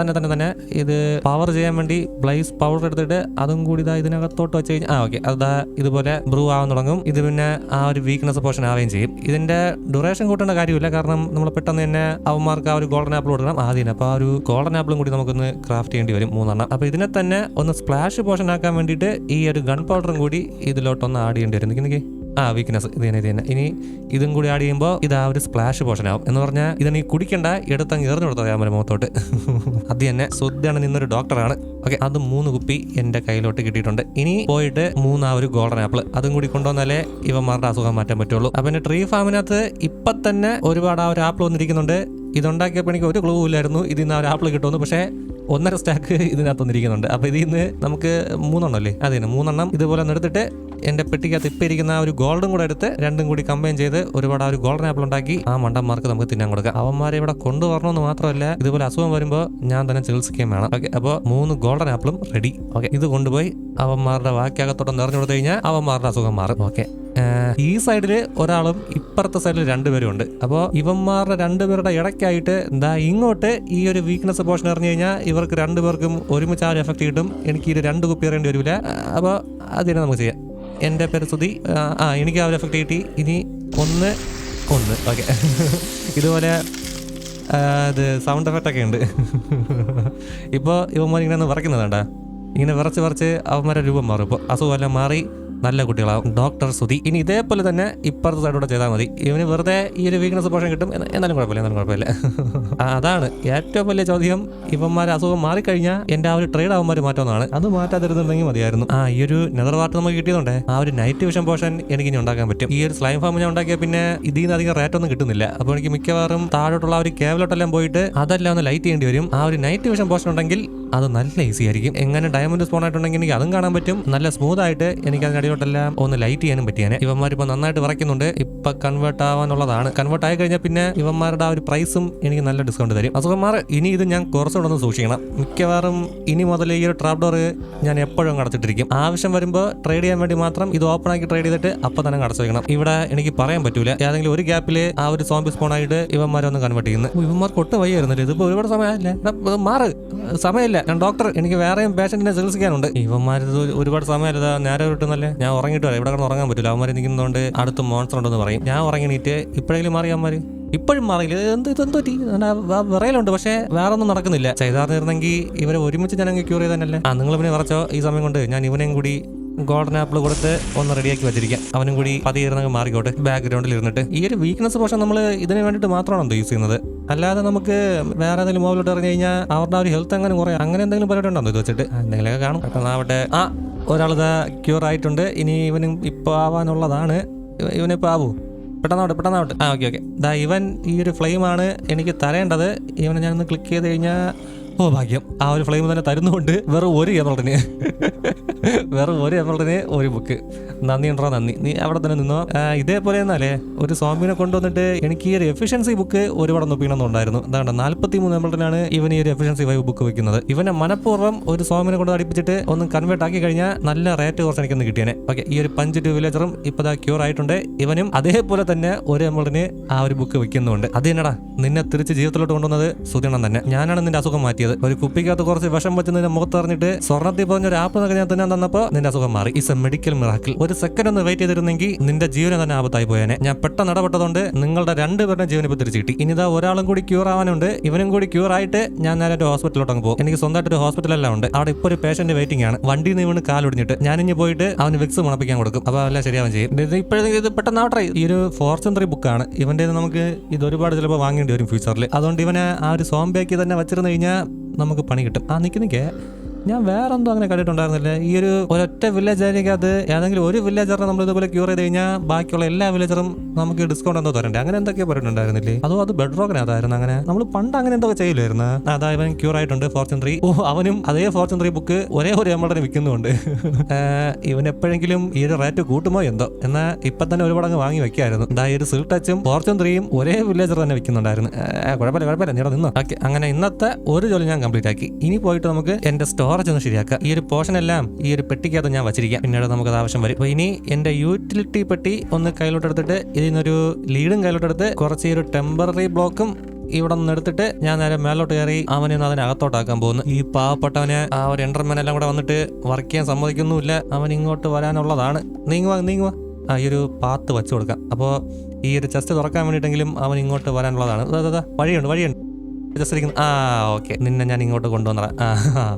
തന്നെ തന്നെ തന്നെ ഇത് പവർ ചെയ്യാൻ വേണ്ടി ബ്ലൈസ് പൗഡർ എടുത്തിട്ട് അതും കൂടി ഇതാ ഇതിനകത്തോട്ട് വെച്ച് കഴിഞ്ഞാൽ ആ ഓക്കെ. അതാ ഇതുപോലെ ബ്രൂ ആവാൻ തുടങ്ങും. ഇത് പിന്നെ ആ ഒരു വീക്ക്നെസ് പോർഷൻ ആവുകയും ചെയ്യും. ഇതിന്റെ ഡ്യൂറേഷൻ കൂട്ടേണ്ട കാര്യമില്ല. കാരണം നമ്മൾ പെട്ടെന്ന് തന്നെ അവന്മാർക്ക് ആ ഒരു ഗോൾഡൻ ആപ്പിൾ കൊടുക്കണം ആദ്യം. അപ്പോൾ ആ ഒരു ഗോൾഡൻ ആപ്പിളും കൂടി നമുക്കൊന്ന് ക്രാഫ്റ്റ് ചെയ്യേണ്ടി വരും മൂന്നെണ്ണം. അപ്പോൾ ഇതിനെ തന്നെ ഒന്ന് സ്പ്ലാഷ് പോർഷൻ ആക്കാൻ വേണ്ടിയിട്ട് ഈ ഒരു ഗൺ പൗഡറും കൂടി ഇതിലോട്ടൊന്ന് ആഡ് ചെയ്യേണ്ടി വരും. നിൽക്കി നിൽക്കി ആ വീക്ക്നെസ് ഇത് തന്നെ ഇത് തന്നെ. ഇനി ഇതും കൂടി ആഡ് ചെയ്യുമ്പോൾ ഇത് ആ ഒരു സ്പ്ലാഷ് പോർഷൻ ആവും. എന്ന് പറഞ്ഞാൽ ഇതിന് ഈ കുടിക്കണ്ട എടുത്തങ്ങ് എറിഞ്ഞു കൊടുത്താൽ ഞാൻ മുഖത്തോട്ട്. അത് തന്നെ സുദ്ധാണ് നിന്നൊരു ഡോക്ടറാണ് ഓക്കെ അത് മൂന്ന് കുപ്പി എന്റെ കയ്യിലോട്ട് കിട്ടിയിട്ടുണ്ട്. ഇനി പോയിട്ട് മൂന്നാ ഒരു ഗോൾഡൻ ആപ്പിൾ അതും കൂടി കൊണ്ടുവന്നാലേ ഇവന്മാരുടെ അസുഖം മാറ്റാൻ പറ്റുള്ളൂ. അപ്പം എന്റെ ട്രീ ഫാമിനകത്ത് ഇപ്പം തന്നെ ഒരുപാട് ആ ഒരു ആപ്പിൾ വന്നിരിക്കുന്നുണ്ട്. ഇതുണ്ടാക്കിയപ്പോൾ എനിക്ക് ഒരു ക്ലൂ ഇല്ലായിരുന്നു. ഇതിൽ നിന്ന് ആ ഒരു ആപ്പിൾ കിട്ടുമെന്ന്. പക്ഷേ ഒന്നര സ്റ്റാക്ക് ഇതിനകത്ത് വന്നിരിക്കുന്നുണ്ട്. അപ്പോൾ ഇതിൽ നിന്ന് നമുക്ക് മൂന്നെണ്ണം അല്ലേ? അതെ മൂന്നെണ്ണം. ഇതുപോലെ എടുത്തിട്ട് എന്റെ പെട്ടിക്കകത്ത് ഇപ്പം ഇരിക്കുന്ന ഒരു ഗോൾഡും കൂടെ എടുത്ത് രണ്ടും കൂടി കമ്പൈൻ ചെയ്ത് ഒരുപാട് ഒരു ഗോൾഡൻ ആപ്പിൾ ഉണ്ടാക്കി ആ മണ്ടന്മാർക്ക് നമുക്ക് തിന്നാൻ കൊടുക്കാം. അവന്മാരെ ഇവിടെ കൊണ്ടുവരണമെന്ന് മാത്രമല്ല ഇതുപോലെ അസുഖം വരുമ്പോൾ ഞാൻ തന്നെ ചികിത്സിക്കുകയും വേണം. ഓക്കെ അപ്പോൾ മൂന്ന് ഗോൾഡൻ ആപ്പിളും റെഡി ഓക്കെ ഇത് കൊണ്ടുപോയി അവന്മാരുടെ വാക്യകത്തോടെ നിറഞ്ഞു കൊടുത്തു കഴിഞ്ഞാൽ അവന്മാരുടെ അസുഖം മാറും. ഓക്കെ ഈ സൈഡിൽ ഒരാളും ഇപ്പുറത്തെ സൈഡിൽ രണ്ടുപേരും ഉണ്ട് അപ്പോൾ ഇവന്മാരുടെ രണ്ടുപേരുടെ ഇടയ്ക്കായിട്ട് എന്താ ഇങ്ങോട്ട് ഈ ഒരു വീക്ക്നെസ് പോർഷൻ എറിഞ്ഞു കഴിഞ്ഞാൽ ഇവർക്ക് രണ്ടുപേർക്കും ഒരുമിച്ച് ആ ഒരു എഫക്റ്റ് കിട്ടും. എനിക്ക് ഇത് രണ്ട് കുപ്പി എറിയേണ്ടി വരില്ല അപ്പോൾ അതിനെ നമുക്ക് ചെയ്യാം. എന്റെ പേര് സുതി ആ, എനിക്ക് ആ ഒരു എഫക്റ്റ് കിട്ടി. ഇനി ഒന്ന് ഒന്ന്. ഓക്കെ. ഇതുപോലെ ഇത് സൗണ്ട് എഫക്റ്റ് ഒക്കെ ഉണ്ട്. ഇപ്പോൾ ഇവന്മാർ ഇങ്ങനെ ഒന്ന് വിറയ്ക്കുന്നതാണ്ടാ. ഇങ്ങനെ വിറച്ച് വിറച്ച് അവന്മാരുടെ രൂപം മാറും. ഇപ്പോൾ അസുഖമെല്ലാം മാറി നല്ല കുട്ടികളാവും. ഡോക്ടർ സുധി ഇനി ഇതേപോലെ തന്നെ ഇപ്പുറത്തെ സൈഡോടെ ചെയ്താൽ മതി. ഇവന് വെറുതെ ഈ ഒരു വീക്ക്നെസ് പോഷൻ കിട്ടും. എന്ന- എന്നാലും കുഴപ്പമില്ല എന്നാലും കുഴപ്പമില്ല. അതാണ് ഏറ്റവും വലിയ ചോദ്യം. ഇവന്മാരെ അസുഖം മാറിക്കഴിഞ്ഞാൽ എന്റെ ആ ഒരു ട്രേഡ് അവന്മാർ മാറ്റുമെന്നാണ്. അത് മാറ്റാതിരുന്നുണ്ടെങ്കിൽ മതിയായിരുന്നു. ആ ഈ ഒരു നെതർ വാർട്ട് നമുക്ക് കിട്ടിയതുകൊണ്ട് ആ ഒരു നൈറ്റ് വിഷൻ പോഷൻ എനിക്ക് ഇനി ഉണ്ടാക്കാൻ പറ്റും. ഈ ഒരു സ്ലൈം ഫാം ഞാൻ ഉണ്ടാക്കിയ പിന്നെ ഇതിൽ നിന്ന് അധികം റേറ്റ് ഒന്നും കിട്ടുന്നില്ല. അപ്പോൾ എനിക്ക് മിക്കവാറും താഴോട്ടുള്ള ആ ഒരു കേവലോട്ടെല്ലാം പോയിട്ട് അതെല്ലാം ഒന്ന് ലൈറ്റ് ചെയ്യേണ്ടി വരും. ആ ഒരു നൈറ്റ് വിഷൻ പോഷൻ ഉണ്ടെങ്കിൽ അത് നല്ല ഈസി ആയിരിക്കും. എങ്ങനെ ഡയമണ്ട് സ്പോൺ ആയിട്ടുണ്ടെങ്കിൽ എനിക്ക് അതും കാണാൻ പറ്റും. നല്ല സ്മൂത്ത് ആയിട്ട് എനിക്ക് അതിനടിയോട്ടെല്ലാം ഒന്ന് ലൈറ്റ് ചെയ്യാനും പറ്റിയാണ് ഇവന്മാർ ഇപ്പൊ നന്നായിട്ട് വിറയ്ക്കുന്നുണ്ട് ഇപ്പൊ കൺവേർട്ട് ആവാനുള്ളതാണ്. കൺവേർട്ട് ആയി കഴിഞ്ഞാൽ പിന്നെ ഇവന്മാരുടെ ആ ഒരു പ്രൈസും എനിക്ക് നല്ല ഡിസ്കൗണ്ട് തരും. അസുഖന്മാർ ഇനി ഇത് ഞാൻ കുറച്ചുകൂടെ ഒന്ന് സൂക്ഷിക്കണം. മിക്കവാറും ഇനി മുതൽ ഈ ഒരു ട്രാപ്പ് ഡോർ ഞാൻ എപ്പോഴും അടച്ചിട്ടിരിക്കും. ആവശ്യം വരുമ്പോൾ ട്രേഡ് ചെയ്യാൻ വേണ്ടി മാത്രം ഇത് ഓപ്പൺ ആക്കി ട്രേഡ് ചെയ്തിട്ട് അപ്പൊ തന്നെ അടച്ചു വെക്കണം. ഇവിടെ എനിക്ക് പറയാൻ പറ്റൂല. ഏതെങ്കിലും ഒരു ഗ്യാപ്പിൽ ആ ഒരു സോംബി സ്പോൺ ആയിട്ട് ഇവന്മാരെ ഒന്ന് കൺവേർട്ട് ചെയ്യുന്നു. ഓ, ഇവന്മാർക്ക് ഒട്ടും വയ്യായിരുന്നില്ല ഇതിപ്പോ ഒരുപാട് സമയമില്ല എടാ, മാറ്. സമയമില്ല. ഞാൻ ഡോക്ടർ എനിക്ക് വേറെയും പേഷ്യന്റിനെ ചികിത്സിക്കാനുണ്ട്. ഇവന്മാർ ഒരുപാട് സമയമല്ല നേരെ കിട്ടുന്നല്ലേ ഞാൻ ഉറങ്ങിയിട്ട് വരാം. ഇവിടെ കിടന്ന് ഉറങ്ങാൻ പറ്റില്ല അവന്മാർ നിൽക്കുന്നതുകൊണ്ട് അടുത്ത് മോൺസ്റ്റർ ഉണ്ടെന്ന് പറയും. ഞാൻ ഉറങ്ങിണീറ്റ് ഇപ്പോഴെങ്കിലും മാറി അവന്മാർ ഇപ്പോഴും മാറിയില്ല. എന്ത് ഇതെന്ത് പറ്റി? വിറയിലുണ്ട് പക്ഷേ വേറെ ഒന്നും നടക്കുന്നില്ല. ചെയ്താർന്നിരുന്നെങ്കിൽ ഇവരെ ഒരുമിച്ച് ഞാൻ അങ്ങ് ക്യൂർ ചെയ്തതന്നല്ലേ ആ നിങ്ങൾ പിന്നെ പറച്ചോ ഈ സമയം കൊണ്ട് ഞാൻ ഇവനെയും കൂടി ഗോൾഡൻ ആപ്പിൾ കൊടുത്ത് ഒന്ന് റെഡിയാക്കി വെച്ചിരിക്കാം. അവനും കൂടി പതിയെ ഇരുന്നങ്ങ് മാറിക്കോട്ടെ. ബാക്ക്ഗ്രൗണ്ടിൽ ഇരുന്നിട്ട്. ഈ ഒരു വീക്ക്നെസ് പക്ഷേ നമ്മൾ ഇതിന് വേണ്ടിയിട്ട് മാത്രമാണോ യൂസ് ചെയ്യുന്നത്? അല്ലാതെ നമുക്ക് വേറെ ഏതെങ്കിലും മോബിലോട്ട് ഇറങ്ങി കഴിഞ്ഞാൽ അവരുടെ ഒരു ഹെൽത്ത് അങ്ങനെ കുറേ അങ്ങനെ എന്തെങ്കിലും പരിപാടി ഉണ്ടോ? ഇത് വെച്ചിട്ട്? എന്തെങ്കിലുമൊക്കെ കാണും. പെട്ടെന്നാവട്ടെ. ആ ഒരാളിത് ക്യൂർ ആയിട്ടുണ്ട്. ഇനി ഇവനും ഇപ്പോൾ ആവാനുള്ളതാണ്. ഇവ- ഇവനിപ്പോൾ ആവൂ. പെട്ടെന്നാവട്ടെ പെട്ടെന്നാവട്ടെ. ആ ഓക്കെ ഓക്കെ. ദാ ഇവൻ ഈ ഒരു ഫ്ലെയിമാണ് എനിക്ക് തരേണ്ടത്. ഇവനെ ഞാനൊന്ന് ക്ലിക്ക് ചെയ്ത് കഴിഞ്ഞാൽ ഓ ഭാഗ്യം. ആ ഒരു ഫ്ലെയിം തന്നെ തരുന്നുകൊണ്ട് വെറും ഒരു എന്നുള്ളതിന്. വെറും ഒരു എന്നുള്ളതിന് ഒരു ബുക്ക് നന്ദി ഉണ്ടോ നന്ദി. നീ അവിടെ തന്നെ നിന്നോ? ഇതേപോലെ എന്നാലേ ഒരു സ്വാമിനെ കൊണ്ടുവന്നിട്ട് എനിക്ക് ഈ ഒരു എഫിഷ്യൻസി ബുക്ക് ഒരുപാട് നോപ്പിക്കണമെന്നുണ്ടായിരുന്നു അതാണ് നാൽപ്പത്തി മൂന്ന് എമറട്ടിനാണ് ഇവൻ ഈ ഒരു എഫിഷ്യൻസി വൈവ് ബുക്ക് വെക്കുന്നത്. ഇവനെ മനഃപൂർവം ഒരു സ്വാമിനെ കൊണ്ട് അടിപ്പിച്ചിട്ട് ഒന്ന് കൺവേർട്ട് ആക്കി കഴിഞ്ഞാൽ നല്ല റേറ്റ് കുറച്ച് എനിക്കൊന്ന് കിട്ടിയനെ. ഓക്കെ ഈ ഒരു പഞ്ച് ടു വില്ലേജറും ഇപ്പോൾ ക്യൂർ ആയിട്ടുണ്ട്. ഇവനും അതേപോലെ തന്നെ ഒരു എംബിളിന് ആ ഒരു ബുക്ക് വെക്കുന്നുണ്ട്. അത് തന്നെടാ നിന്നെ തിരിച്ച് ജീവിതത്തിലോട്ട് കൊണ്ടുവന്നത് സുതിണം തന്നെ. ഞാനാണ് നിന്റെ അസുഖം മാറ്റിയത്. ഒരു കുപ്പിക്കകത്ത് കുറച്ച് വിഷം വെച്ച് നിന്റെ മുഖത്ത് അറിഞ്ഞിട്ട് സ്വർണത്തിൽ പറഞ്ഞ ഒരു ആപ്പ് എന്നൊക്കെ ഞാൻ തന്നെ തന്നപ്പോൾ നിന്റെ അസുഖം മാറി. ഇസ് എ മെഡിക്കൽ മിറാക്കിൾ ഒരു സെക്കൻഡ് ഒന്ന് വെയിറ്റ് ചെയ്തിരുന്നെങ്കിൽ നിന്റെ ജീവനെ തന്നെ ആപത്തായി പോയേനെ. ഞാൻ പെട്ടെന്ന് ഇടപെട്ടതുകൊണ്ട് നിങ്ങളുടെ രണ്ടുപേരുടെ ജീവൻ ഇപ്പോൾ തിരിച്ചു കിട്ടി. ഇനി ഇതാ ഒരാളും കൂടി ക്യൂർ ആവാനുണ്ട്. ഇവനും കൂടി ക്യൂർ ആയിട്ട് ഞാൻ നേരെ ഒരു ഹോസ്പിറ്റലിലോട്ട് അങ്ങ് പോകും. എനിക്ക് സ്വന്തമായിട്ട് ഒരു ഹോസ്പിറ്റലെല്ലാം ഉണ്ട്. അവിടെ ഇപ്പോൾ ഒരു പേഷ്യന്റ് വെയിറ്റിംഗ് ആണ്. വണ്ടിയിൽ നിന്ന് വീണ് കാലൊടിഞ്ഞിട്ട് ഞാൻ ഇനി പോയിട്ട് അവന് വിക്സ് മണപ്പിക്കാൻ കൊടുക്കും. അപ്പോൾ എല്ലാം ശരിയാവും ചെയ്യും. ഇത് ഇപ്പോഴത്തെ ഇത് പെട്ടെന്ന് ആവട്ടെ ഈ ഒരു ഫോർച്യൂൺ ബുക്കാണ് ഇവന്റെ നമുക്ക് ഇത് ഒരുപാട് ചിലപ്പോൾ വാങ്ങേണ്ടി വരും ഫ്യൂച്ചറിൽ അതുകൊണ്ട് ഇവനെ ആ ഒരു സോംബിയാക്കി തന്നെ വെച്ചിരുന്നു കഴിഞ്ഞാൽ നമുക്ക് പണി കിട്ടും. ആ നിൽക്കുന്നേ നിൽക്കേ ഞാൻ വേറെ എന്തോ അങ്ങനെ കണ്ടിട്ടുണ്ടായിരുന്നില്ല. ഈ ഒരു ഒരൊറ്റ വില്ലേജ് അത് ഏതെങ്കിലും ഒരു വില്ലേജറിനെ നമ്മൾ ഇതുപോലെ ക്യൂർ ചെയ്ത് കഴിഞ്ഞാൽ ബാക്കിയുള്ള എല്ലാ വില്ലേജറും നമുക്ക് ഡിസ്കൗണ്ട് എന്തോ തരണ്ടേ? അങ്ങനെ എന്തൊക്കെ പറഞ്ഞിട്ടുണ്ടായിരുന്നില്ലേ? അതോ അത് ബെഡ് റോക്കിനകത്തായിരുന്നു അങ്ങനെ? നമ്മൾ പണ്ട് അങ്ങനെ എന്തൊക്കെ ചെയ്യില്ലായിരുന്നു. അതാ ഇവൻ ക്യൂർ ആയിട്ടുണ്ട് ഫോർച്യൂൺ ത്രീ ഓ അവനും അതേ ഫോർച്യൂൺ ത്രീ ബുക്ക് ഒരേ ഒരു എമൗണ്ടിന് വിൽക്കുന്നുണ്ട് ഇവൻ എപ്പോഴെങ്കിലും ഈ ഒരു റേറ്റ് കൂട്ടുമോ എന്തോ? എന്നാൽ ഇപ്പൊ തന്നെ ഒരുപാട് അങ്ങ് വാങ്ങി വെക്കായിരുന്നു. എന്താ ഈ ഒരു സിൽ ടച്ചും ഫോർച്യൂൺ ത്രീയും ഒരേ വില്ലേജർ തന്നെ വിൽക്കുന്നുണ്ടായിരുന്നു. കുഴപ്പമില്ല കുഴപ്പമില്ല നീടെ നിന്നോ. ഓക്കെ അങ്ങനെ ഇന്നത്തെ ഒരു ജോലി ഞാൻ കംപ്ലീറ്റ് ആക്കി. ഇനി പോയിട്ട് നമുക്ക് എന്റെ സ്റ്റോറേജ് ഒന്ന് ശരിയാക്കുക. ഈ ഒരു പോർഷൻ എല്ലാം ഈ ഒരു പെട്ടിക്കകത്ത് ഞാൻ വച്ചിരിക്കാം. പിന്നീട് നമുക്ക് അത് ആവശ്യം വരും. അപ്പോൾ ഇനി എന്റെ യൂട്ടിലിറ്റി പെട്ടി ഒന്ന് കയ്യിലോട്ട് എടുത്തിട്ട് ഇതിൽ നിന്നൊരു ലീഡും കയ്യിലോട്ട് എടുത്ത് കുറച്ച് ഈ ഒരു ടെമ്പററി ബ്ലോക്കും ഇവിടെ നിന്ന് എടുത്തിട്ട് ഞാൻ നേരെ മേലോട്ട് കയറി അവനെ ഒന്ന് അതിനകത്തോട്ടാക്കാൻ പോകുന്നു. ഈ പാവപ്പെട്ടവനെ ആ ഒരു എന്റർമാൻ എല്ലാം കൂടെ വന്നിട്ട് വർക്ക് ചെയ്യാൻ സമ്മതിക്കുന്നുമില്ല. അവൻ ഇങ്ങോട്ട് വരാനുള്ളതാണ്. നീങ്ങുവാ നീങ്ങുവാ ആ ഈ ഒരു പാത്ത് വെച്ച് കൊടുക്കാം. അപ്പോൾ ഈ ഒരു ചെസ്റ്റ് തുറക്കാൻ വേണ്ടിയിട്ടെങ്കിലും അവൻ ഇങ്ങോട്ട് വരാനുള്ളതാണ്. ദാ, വഴിയുണ്ട് വഴിയുണ്ട്. ജസ്റ്റ് ആ ഓക്കെ. നിന്നെ ഞാൻ ഇങ്ങോട്ട് കൊണ്ടുവന്നറ.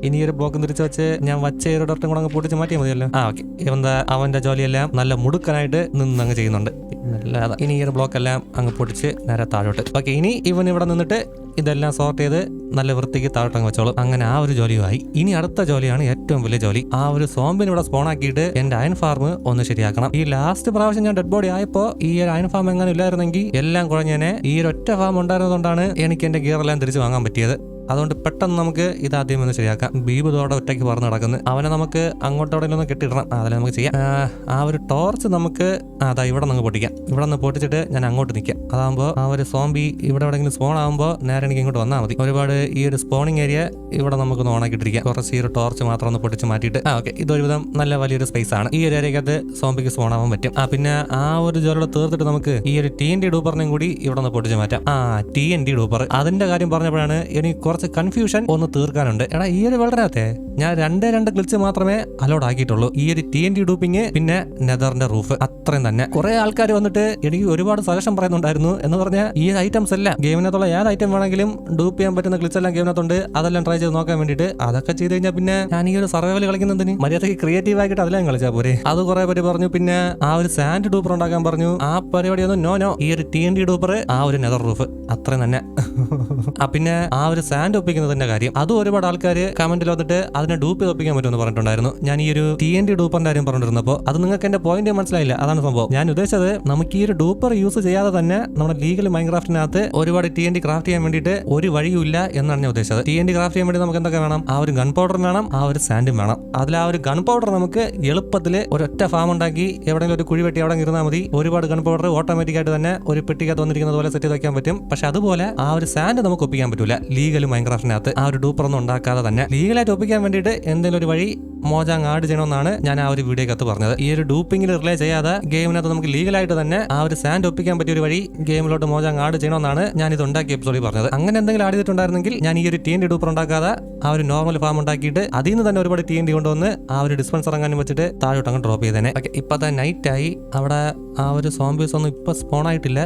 ഇനി ഒരു ബ്ലോക്ക് തിരിച്ച് വെച്ച് ഞാൻ വച്ച ഒരു ഡോക്ടറും കൂടെ അങ്ങ് പൊട്ടിച്ച് മാറ്റിയാൽ മതിയല്ലോ. ആ ഓക്കെ. ഇവന്താ അവന്റെ ജോലിയെല്ലാം നല്ല മുടുക്കനായിട്ട് നിന്ന് അങ്ങ് ചെയ്യുന്നുണ്ട്. നല്ലതാ ഇനി ഈ ഒരു ബ്ലോക്ക് എല്ലാം അങ്ങ് പൊടിച്ച് നേരെ താഴോട്ട്. ഓക്കെ ഇനി ഇവൻ ഇവിടെ നിന്നിട്ട് ഇതെല്ലാം സോർട്ട് ചെയ്ത് നല്ല വൃത്തിക്ക് താഴോട്ട് അങ്ങ് വെച്ചോളും. അങ്ങനെ ആ ഒരു ജോലിയുമായി. ഇനി അടുത്ത ജോലിയാണ് ഏറ്റവും വലിയ ജോലി. ആ ഒരു സോമ്പിന് ഇവിടെ സ്പോൺ ആക്കിയിട്ട് എന്റെ അയൺ ഫാർം ഒന്ന് ശരിയാക്കണം. ഈ ലാസ്റ്റ് പ്രാവശ്യം ഞാൻ ഡെഡ് ബോഡി ആയപ്പോ ഈ ഒരു അയൺ ഫാം എങ്ങനെ ഇല്ലായിരുന്നെങ്കിൽ എല്ലാം കുഴഞ്ഞേനെ. ഈ ഒരു ഒറ്റ ഫാം ഉണ്ടായിരുന്നതുകൊണ്ടാണ് എനിക്ക് എന്റെ ഗിയർ എല്ലാം തിരിച്ചു വാങ്ങാൻ പറ്റിയത്. അതുകൊണ്ട് പെട്ടെന്ന് നമുക്ക് ഇത് ആദ്യം ഒന്ന് ശരിയാക്കാം. ബീബ് ഇതോടെ ഒറ്റയ്ക്ക് പറഞ്ഞു നടക്കുന്നത് അവനെ നമുക്ക് അങ്ങോട്ടോടെ ഒന്ന് കെട്ടിടണം അതെല്ലാം നമുക്ക് ചെയ്യാം. ആ, ആ ഒരു ടോർച്ച് നമുക്ക് അതാ ഇവിടെ നിന്ന് പൊട്ടിക്കാം. ഇവിടെ നിന്ന് പൊട്ടിച്ചിട്ട് ഞാൻ അങ്ങോട്ട് നിൽക്കാം. അതാകുമ്പോൾ ആ ഒരു സോംബി ഇവിടെ എവിടെയെങ്കിലും സ്പോൺ ആകുമ്പോൾ നേരെ എനിക്ക് ഇങ്ങോട്ട് വന്നാൽ മതി. ഒരുപാട് ഈ ഒരു സ്പോണിങ് ഏരിയ ഇവിടെ നമുക്കൊന്ന് ഓണാക്കിയിട്ടിരിക്കാം കുറച്ച് ഈ ഒരു ടോർച്ച് മാത്രം ഒന്ന് പൊട്ടിച്ച് മാറ്റിയിട്ട്. ആ ഓക്കെ ഇതൊരുവിധം നല്ല വലിയൊരു സ്പേസ് ആണ്. ഈ ഒരു ഏരിയക്കകത്ത് സോംബിക്ക് സ്പോൺ ആവാൻ പറ്റും. ആ പിന്നെ ആ ഒരു ജോലിയുടെ തീർത്തിട്ട് നമുക്ക് ഈ ഒരു ടി എൻ ഡി ഡൂപ്പറിനെയും കൂടി ഇവിടെ നിന്ന് പൊട്ടിച്ച് മാറ്റാം. ആ ടി എൻ ഡി ഡൂപ്പർ അതിന്റെ കാര്യം പറഞ്ഞപ്പോഴാണ് എനിക്ക് കുറച്ച് കൺഫ്യൂഷൻ ഒന്ന് തീർക്കാനുണ്ട്. എടാ ഈ ഒരു വെള്ളരാത്തെ ഞാൻ രണ്ടേ രണ്ട് ക്ലിച്ച് മാത്രമേ അലോഡ് ആക്കിയിട്ടുള്ളൂ. ഈ ഒരു ടി എൻ ഡി ഡൂപ്പിങ് പിന്നെ നെതറിന്റെ റൂഫ് അത്രയും തന്നെ. കുറെ ആൾക്കാർ വന്നിട്ട് എനിക്ക് ഒരുപാട് സജഷൻ പറയുന്നുണ്ടായിരുന്നു എന്ന് പറഞ്ഞാൽ ഈ ഐറ്റംസ് എല്ലാം ഗെയിമിനകത്തുള്ള ഏത് ഐറ്റം വേണമെങ്കിലും ഡൂപ്പ് ചെയ്യാൻ പറ്റുന്ന ക്ലിച്ച് എല്ലാം ഗെയിമിനകത്തുണ്ട് അതെല്ലാം ട്രൈ ചെയ്ത് നോക്കാൻ വേണ്ടിയിട്ട് അതൊക്കെ ചെയ്ത് കഴിഞ്ഞാൽ പിന്നെ ഞാൻ ഈ ഒരു സർവൈവൽ കളിക്കുന്നതിന് മര്യാദയ്ക്ക് ക്രിയേറ്റീവ് ആയിട്ട് അതെല്ലാം കളിച്ചാൽ പോരെ. അത് കുറെ പേര് പറഞ്ഞു പിന്നെ ആ ഒരു സാൻഡ് ഡൂപ്പർ ഉണ്ടാക്കാൻ പറഞ്ഞു. ആ പരിപാടി ഒന്നും നോ നോ ഈ ഒരു ടി എൻ ഡി ഡൂപ്പർ ആ ഒരു നെതർ റൂഫ് അത്രയും തന്നെ. ആ പിന്നെ ആ ഒരു സാൻഡ് ഒപ്പിക്കുന്നതിന്റെ കാര്യം. അതും ഒരുപാട് ആൾക്കാർ കമന്റിൽ വന്നിട്ട് അതിനെ ഡൂപ്പ് ചെയ്ത് ഒപ്പിക്കാൻ പറ്റുമെന്ന് പറഞ്ഞിട്ടുണ്ടായിരുന്നു. ഞാൻ ഈ ഒരു ടി എൻ ഡി ഡൂപ്പറിന്റെ കാര്യം പറഞ്ഞിരുന്നപ്പോൾ അത് നിങ്ങൾക്ക് എന്റെ പോയിന്റ് മനസ്സിലായില്ല. അതാണ് സംഭവം. ഞാൻ ഉദ്ദേശിച്ചത് നമുക്ക് ഈ ഒരു ഡൂപ്പർ യൂസ് ചെയ്യാതെ തന്നെ നമ്മുടെ ലീഗൽ മൈൻക്രാഫ്റ്റിനകത്ത് ഒരുപാട് ടി എൻ ഡി ക്രാഫ്റ്റ് ചെയ്യാൻ വേണ്ടിയിട്ട് ഒരു വഴിയുമില്ല എന്നാണ് ഞാൻ ഉദ്ദേശിച്ചത്. ടി എൻ ഡി ക്രാഫ്റ്റ് ചെയ്യാൻ വേണ്ടി നമുക്ക് എന്തൊക്കെ വേണം? ആ ഒരു ഗൺ പൗഡർ വേണം ആ ഒരു സാൻഡും വേണം. അതിൽ ആ ഒരു ഗൺ പൗഡർ നമുക്ക് എളുപ്പത്തിൽ ഒരൊറ്റ ഫാം ഉണ്ടാക്കി എവിടെയെങ്കിലും ഒരു കുഴി വെട്ടി അവിടെ ഇരുന്നാൽ മതി. ഒരുപാട് ഗൺ പൗഡർ ഓട്ടോമാറ്റിക് ആയിട്ട് തന്നെ ഒരു പെട്ടിക്കകത്ത് വന്നിരിക്കുന്നത് പോലെ സെറ്റ് ചെയ്ത് വയ്ക്കാൻ പറ്റും. പക്ഷെ അതുപോലെ ആ ഒരു സാൻഡ് നമുക്ക് ഒപ്പിക്കാൻ പറ്റില്ല ലീഗൽ മൈൻക്രാഫ്റ്റിനകത്ത് ആ ഒരു ഡൂപ്പർ ഒന്നും ഉണ്ടാക്കാതെ തന്നെ ലീഗലായിട്ട് ഒപ്പിക്കാൻ വേണ്ടിയിട്ട് എന്തെങ്കിലും ഒരു വഴി മോജാങ് ആഡ് ചെയ്യണമെന്നാണ് ഞാൻ ആ ഒരു വീഡിയോക്കകത്ത് പറഞ്ഞത്. ഈ ഒരു ഡൂപ്പിംഗിൽ റിലേ ചെയ്യാതെ ഗെയിമിനകത്ത് നമുക്ക് ലീഗലായിട്ട് തന്നെ ആ ഒരു സാൻഡ് ഒപ്പിക്കാൻ പറ്റിയ ഒരു വഴി ഗെയിമിലോട്ട് മോജാങ് ആഡ് ചെയ്യണമെന്നാണ് ഞാൻ ഇത് ഉണ്ടാക്കിയ എപ്പിസോഡിൽ പറഞ്ഞത്. അങ്ങനെ എന്തെങ്കിലും ആഡ് ചെയ്തിട്ടുണ്ടായിരുന്നെങ്കിൽ ഞാൻ ഈ ഒരു ടി ഡൂപ്പർ ഉണ്ടാക്കാതെ ആ ഒരു നോർമൽ ഫാം ഉണ്ടാക്കിയിട്ട് അതിൽ നിന്ന് തന്നെ ഒരുപാട് ടി എൻ ഡി കൊണ്ടുവന്ന് ആ ഒരു ഡിസ്പെൻസർ അങ്ങനെ വെച്ചിട്ട് താഴോട്ട് അങ്ങ് ഡ്രോപ്പ് ചെയ്തേനെ. ഓക്കെ ഇപ്പൊ നൈറ്റ് ആയി. അവിടെ ആ ഒരു സോംബീസ് ഒന്നും ഇപ്പൊ സ്പോൺ ആയിട്ടില്ല.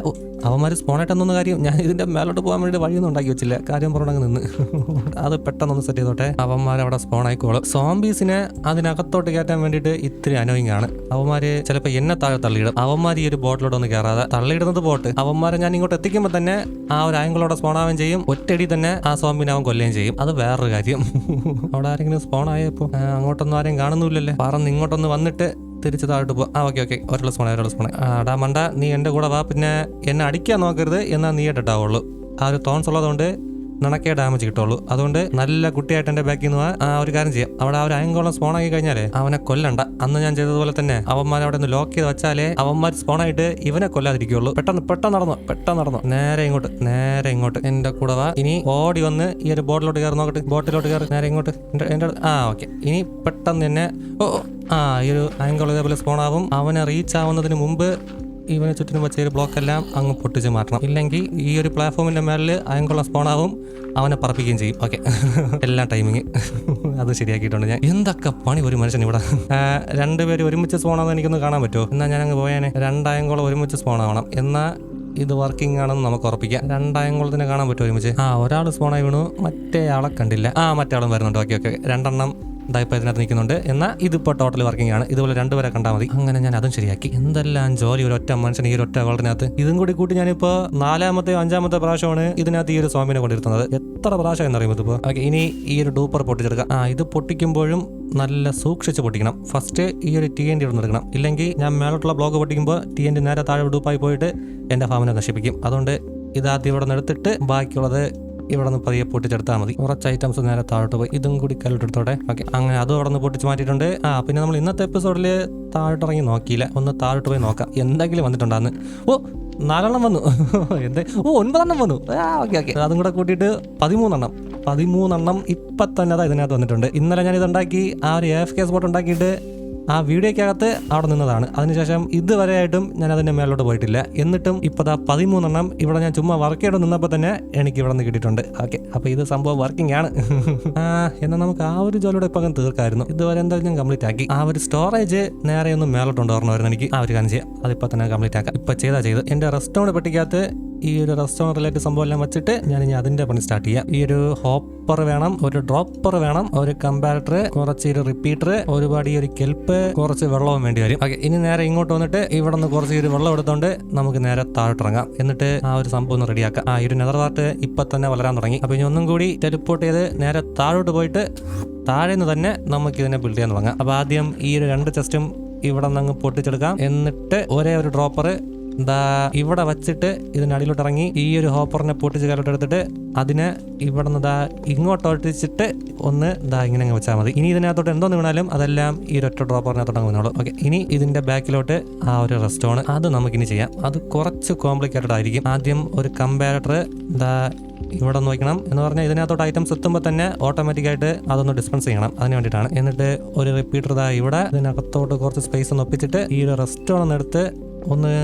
അവന്മാർ സ്പോൺ ആയിട്ടെന്നൊന്നും കാര്യം ഞാൻ ഇതിന്റെ മേലോട്ട് പോകാൻ വേണ്ടി വഴിയൊന്നും ഉണ്ടാക്കി വെച്ചില്ല. കാര്യം പറഞ്ഞങ്ങ് നിന്ന്. അത് പെട്ടെന്നൊന്ന് സെറ്റ് ചെയ്തോട്ടെ. അവന്മാർ അവിടെ സ്പോൺ ആയിക്കോളും. സോംബീസിനെ അതിനകത്തോട്ട് കയറ്റാൻ വേണ്ടിയിട്ട് ഇത്തിരി അനോയിങ് ആണ്. അവന്മാര് ചിലപ്പോൾ എന്നെ താഴെ തള്ളിയിടും. അവന്മാർ ഈ ഒരു ബോട്ടിലോട്ട് ഒന്ന് കയറാതെ. തള്ളിയിടുന്നത് ബോട്ട് അവന്മാരെ ഞാൻ ഇങ്ങോട്ട് എത്തിക്കുമ്പോൾ തന്നെ ആ ഒരു ആംഗിളോടെ സ്പോൺ ആവുകയും ചെയ്യും. ഒറ്റടി തന്നെ ആ സോംബിനെ അവൻ കൊല്ലുകയും ചെയ്യും. അത് വേറൊരു കാര്യം. അവിടെ ആരെങ്കിലും സ്പോൺ ആയപ്പോൾ അങ്ങോട്ടൊന്നും ആരെയും കാണുന്നില്ലല്ലേ പറന്ന് ഇങ്ങോട്ടൊന്ന് വന്നിട്ട് തിരിച്ച് താഴോട്ട് പോവാം ആ ഓക്കെ ഓക്കെ ഒരാൾ സ്പോണേ ഒരാൾ സ്പോണേ ആടാ മണ്ട നീ എന്റെ കൂടെ വാ. പിന്നെ എന്നെ അടിക്കാൻ നോക്കരുത്. എന്നാൽ നീ ഇട്ടിട്ടാവുള്ളൂ. ആ ഒരു തോൺസ് ഉള്ളതുകൊണ്ട് നിനക്കേ ഡാമേജ് കിട്ടുള്ളൂ. അതുകൊണ്ട് നല്ല കുട്ടിയായിട്ട് എന്റെ ബാക്കിൽ നിന്ന് ആ ഒരു കാര്യം ചെയ്യാം. അവിടെ ആ ഒരു അയങ്കോളം സ്പോൺ ആക്കി കഴിഞ്ഞാലേ അവനെ കൊല്ലണ്ട. അന്ന് ഞാൻ ചെയ്തതുപോലെ തന്നെ അവന്മാർ അവിടെ നിന്ന് ലോക്ക് ചെയ്ത് വെച്ചാലേ അവന്മാർ സ്പോൺ ആയിട്ട് ഇവനെ കൊല്ലാതിരിക്കുള്ളൂ പെട്ടെന്ന് പെട്ടെന്ന് നടന്നു? പെട്ടെന്ന് നടന്നു? നേരെ ഇങ്ങോട്ട് നേരെ ഇങ്ങോട്ട്. എന്റെ കൂടെ വാ. ഇനി ഓടി വന്ന് ഈ ഒരു ബോട്ടിലോട്ട് കയറി നോക്കട്ടെ. ബോട്ടിലോട്ട് കയറി നേരെ ഇങ്ങോട്ട്. എന്റെ ആ ഓക്കെ ഇനി പെട്ടെന്ന് തന്നെ ഓ, ആ ഈ ഒരു അയങ്കോളം ഇതേപോലെ സ്പോൺ ആവും. അവനെ റീച്ച് ആവുന്നതിന് മുമ്പ് ഇവന് ചുറ്റിനും വെച്ച ഒരു ബ്ലോക്ക് എല്ലാം അങ്ങ് പൊട്ടിച്ച് മാറ്റണം. ഇല്ലെങ്കിൽ ഈ ഒരു പ്ലാറ്റ്ഫോമിന്റെ മേളിൽ അയങ്കുള്ള സ്പോൺ ആവും അവനെ പറപ്പിക്കുകയും ചെയ്യും. ഓക്കെ എല്ലാ ടൈമിങ് അത് ശരിയാക്കിയിട്ടുണ്ട് ഞാൻ. എന്തൊക്കെ പണി ഒരു മനുഷ്യൻ ഇവിടെ. രണ്ടുപേരും ഒരുമിച്ച് സ്പോൺ ആണെന്ന് എനിക്കൊന്ന് കാണാൻ പറ്റുമോ? എന്നാൽ ഞാൻ അങ്ങ് പോയാനെ രണ്ടായങ്കോളം ഒരുമിച്ച് സ്പോൺ ആവണം. എന്നാൽ ഇത് വർക്കിംഗ് ആണെന്ന് നമുക്ക് ഉറപ്പിക്കാം. രണ്ടായങ്കോളത്തിനെ കാണാൻ പറ്റുമോ ഒരുമിച്ച്? ആ ഒരാൾ സ്പോണായി വീണു. മറ്റേ ആളെ കണ്ടില്ല. ആ മറ്റേ ആളും വരുന്നുണ്ട്. ഓക്കെ ഓക്കെ രണ്ടെണ്ണം ഇതാ ഇപ്പോൾ ഇതിനകത്ത് നിൽക്കുന്നുണ്ട്. എന്നാൽ ഇതിപ്പോൾ ടോട്ടൽ വർക്കിംഗ് ആണ്. ഇതുപോലെ രണ്ടുപേരെ കണ്ടാൽ മതി. അങ്ങനെ ഞാൻ അതും ശരിയാക്കി. എന്തെല്ലാം ജോലി ഒരു ഒറ്റ മനുഷ്യൻ ഈ ഒറ്റ വേൾഡിനകത്ത് ഇതും കൂടി കൂട്ടി ഞാനിപ്പോൾ നാലാമത്തെ അഞ്ചാമത്തെ പ്രാവശ്യമാണ് ഇതിനകത്ത് ഈ ഒരു സ്വാമിനെ കൊണ്ടിരുത്തുന്നത്. എത്ര പ്രാവശ്യം എന്നറിയുമ്പോൾ ഇപ്പോൾ ഓക്കെ ഇനി ഈ ഒരു ഡൂപ്പർ പൊട്ടിച്ചെടുക്കാം. ആ ഇത് പൊട്ടിക്കുമ്പോഴും നല്ല സൂക്ഷിച്ച് പൊട്ടിക്കണം. ഫസ്റ്റ് ഈ ഒരു ടി എൻ ഇവിടെ എടുക്കണം. ഇല്ലെങ്കിൽ ഞാൻ മേലോട്ടുള്ള ബ്ലോക്ക് പൊട്ടിക്കുമ്പോൾ ടി എൻ ഡി നേരെ താഴെ ഡൂപ്പായി പോയിട്ട് എന്റെ ഫാമിനെ നശിപ്പിക്കും. അതുകൊണ്ട് ഇതാദ്യം ഇവിടെ നിന്ന് എടുത്തിട്ട് ബാക്കിയുള്ളത് ഇവിടെ നിന്ന് പതിയെ പൊട്ടിച്ചെടുത്താൽ മതി. കുറച്ച് ഐറ്റംസ് നേരെ താഴോട്ട് പോയി. ഇതും കൂടി കല്ലിട്ടെടുത്തോടെ. ഓക്കെ അങ്ങനെ അതും അവിടെ നിന്ന് പൊട്ടിച്ച് മാറ്റിയിട്ടുണ്ട് ആ പിന്നെ നമ്മൾ ഇന്നത്തെ എപ്പിസോഡിൽ താഴോട്ട് ഇറങ്ങി നോക്കിയില്ല. ഒന്ന് താഴോട്ട് പോയി നോക്കാം. എന്തെങ്കിലും വന്നിട്ടുണ്ടാന്ന്. ഓ നാലെണ്ണം വന്നു. എന്തേ? ഓ ഒൻപതെണ്ണം വന്നു. ആ ഓക്കെ ഓക്കെ. അതും കൂടെ കൂട്ടിയിട്ട് പതിമൂന്നെണ്ണം. പതിമൂന്നെണ്ണം ഇപ്പം തന്നെ അതാ ഇതിനകത്ത് വന്നിട്ടുണ്ട്. ഇന്നലെ ഞാൻ ഇതുണ്ടാക്കി. ആ ഒരു എഫ് കെ സ്പോട്ട് ഉണ്ടാക്കിയിട്ട് ആ വീഡിയോക്കകത്ത് അവിടെ നിന്നതാണ്. അതിനുശേഷം ഇതുവരെയായിട്ടും ഞാൻ അതിന്റെ മേലോട്ട് പോയിട്ടില്ല. എന്നിട്ടും ഇപ്പോൾ ദാ പതിമൂന്നെണ്ണം ഇവിടെ ഞാൻ ചുമ്മാ വർക്ക് ചെയ്ത് നിന്നപ്പോൾ തന്നെ എനിക്ക് ഇവിടെ നിന്ന് കിട്ടിയിട്ടുണ്ട്. ഓക്കെ അപ്പോൾ ഇത് സംഭവം വർക്കിംഗ് ആണ്. എന്നാൽ നമുക്ക് ആ ഒരു ജോലിയുടെ ഇപ്പം തീർക്കായിരുന്നു. ഇതുവരെ എന്തായാലും ഞാൻ കംപ്ലീറ്റ് ആക്കി. ആ ഒരു സ്റ്റോറേജ് നേരെ ഒന്ന് മേലോട്ട് കൊണ്ടുവരണമായിരുന്നു എനിക്ക് ആ ഒരു കാര്യം ചെയ്യാം. അതിപ്പോൾ തന്നെ കംപ്ലീറ്റ് ആക്കാം. ഇപ്പം ചെയ്താൽ ചെയ്ത്. എന്റെ റെസ്റ്റോറന്റ് പെട്ടിക്കകത്ത് ഈ ഒരു റെസ്റ്റോറന്റ് റിലേറ്റഡ് സംഭവം എല്ലാം വെച്ചിട്ട് ഞാൻ ഇനി അതിന്റെ പണി സ്റ്റാർട്ട് ചെയ്യാം. ഈ ഒരു ഹോപ്പർ വേണം ഒരു ഡ്രോപ്പർ വേണം ഒരു കമ്പാരറ്റർ കുറച്ച് ഒരു റിപ്പീറ്റർ ഒരുപാട് ഈ ഒരു കെൽപ്പ് കുറച്ച് വെള്ളവും വേണ്ടി വരും. ഓക്കെ ഇനി നേരെ ഇങ്ങോട്ട് വന്നിട്ട് ഇവിടെ നിന്ന് കുറച്ച് ഒരു വെള്ളം എടുത്തോണ്ട് നമുക്ക് നേരെ താഴോട്ടിറങ്ങാം. എന്നിട്ട് ആ ഒരു സംഭവം ഒന്ന് റെഡിയാക്കാം ആ ഒരു നെതർ പാർട്ട് ഇപ്പൊ തന്നെ വളരാൻ തുടങ്ങി. അപ്പൊ ഇനി ഒന്നും കൂടി ടെലിപ്പോർട്ട് ചെയ്ത് നേരെ താഴോട്ട് പോയിട്ട് താഴെ നിന്ന് തന്നെ നമുക്ക് ഇതിനെ ബിൽഡ് ചെയ്യാൻ തുടങ്ങാം. അപ്പൊ ആദ്യം ഈ ഒരു രണ്ട് ചെസ്റ്റും ഇവിടെ നിന്ന് അങ്ങ് പൊട്ടിച്ചെടുക്കാം. എന്നിട്ട് ഒരേ ഒരു ഡ്രോപ്പർ എന്താ ഇവിടെ വച്ചിട്ട് ഇതിനടിയിലോട്ട് ഇറങ്ങി ഈ ഒരു ഹോപ്പറിനെ പൊട്ടിച്ച് കാലോട്ട് എടുത്തിട്ട് അതിനെ ഇവിടെ നിന്ന് ദാ ഇങ്ങോട്ട് ഒട്ടിച്ചിട്ട് ഒന്ന് ദാ ഇങ്ങനെ അങ്ങ് വെച്ചാൽ മതി. ഇനി ഇതിനകത്തോട്ട് എന്തോ വീണാലും അതെല്ലാം ഈ ഒറ്റ ഡ്രോപ്പറിനകത്തോട്ട് അങ്ങ് വീണോളൂ ഓക്കെ ഇനി ഇതിന്റെ ബാക്കിലോട്ട് ആ ഒരു റെസ്റ്റോൺ അത് നമുക്കിനി ചെയ്യാം. അത് കുറച്ച് കോംപ്ലിക്കേറ്റഡ് ആയിരിക്കും. ആദ്യം ഒരു കമ്പാരറ്റർ ദാ ഇവിടെ നോക്കണം എന്ന് പറഞ്ഞാൽ ഇതിനകത്തോട്ട് ഐറ്റംസ് എത്തുമ്പോൾ തന്നെ ഓട്ടോമാറ്റിക്കായിട്ട് അതൊന്ന് ഡിസ്പെൻസ് ചെയ്യണം. അതിന് വേണ്ടിയിട്ടാണ്. എന്നിട്ട് ഒരു റിപ്പീറ്റർ ഇതാ ഇവിടെ ഇതിനകത്തോട്ട് കുറച്ച് സ്പേസ് ഒന്ന് ഒപ്പിച്ചിട്ട് ഈ ഒരു റെസ്റ്റോൺ ഒന്ന് എടുത്ത് ഒന്ന്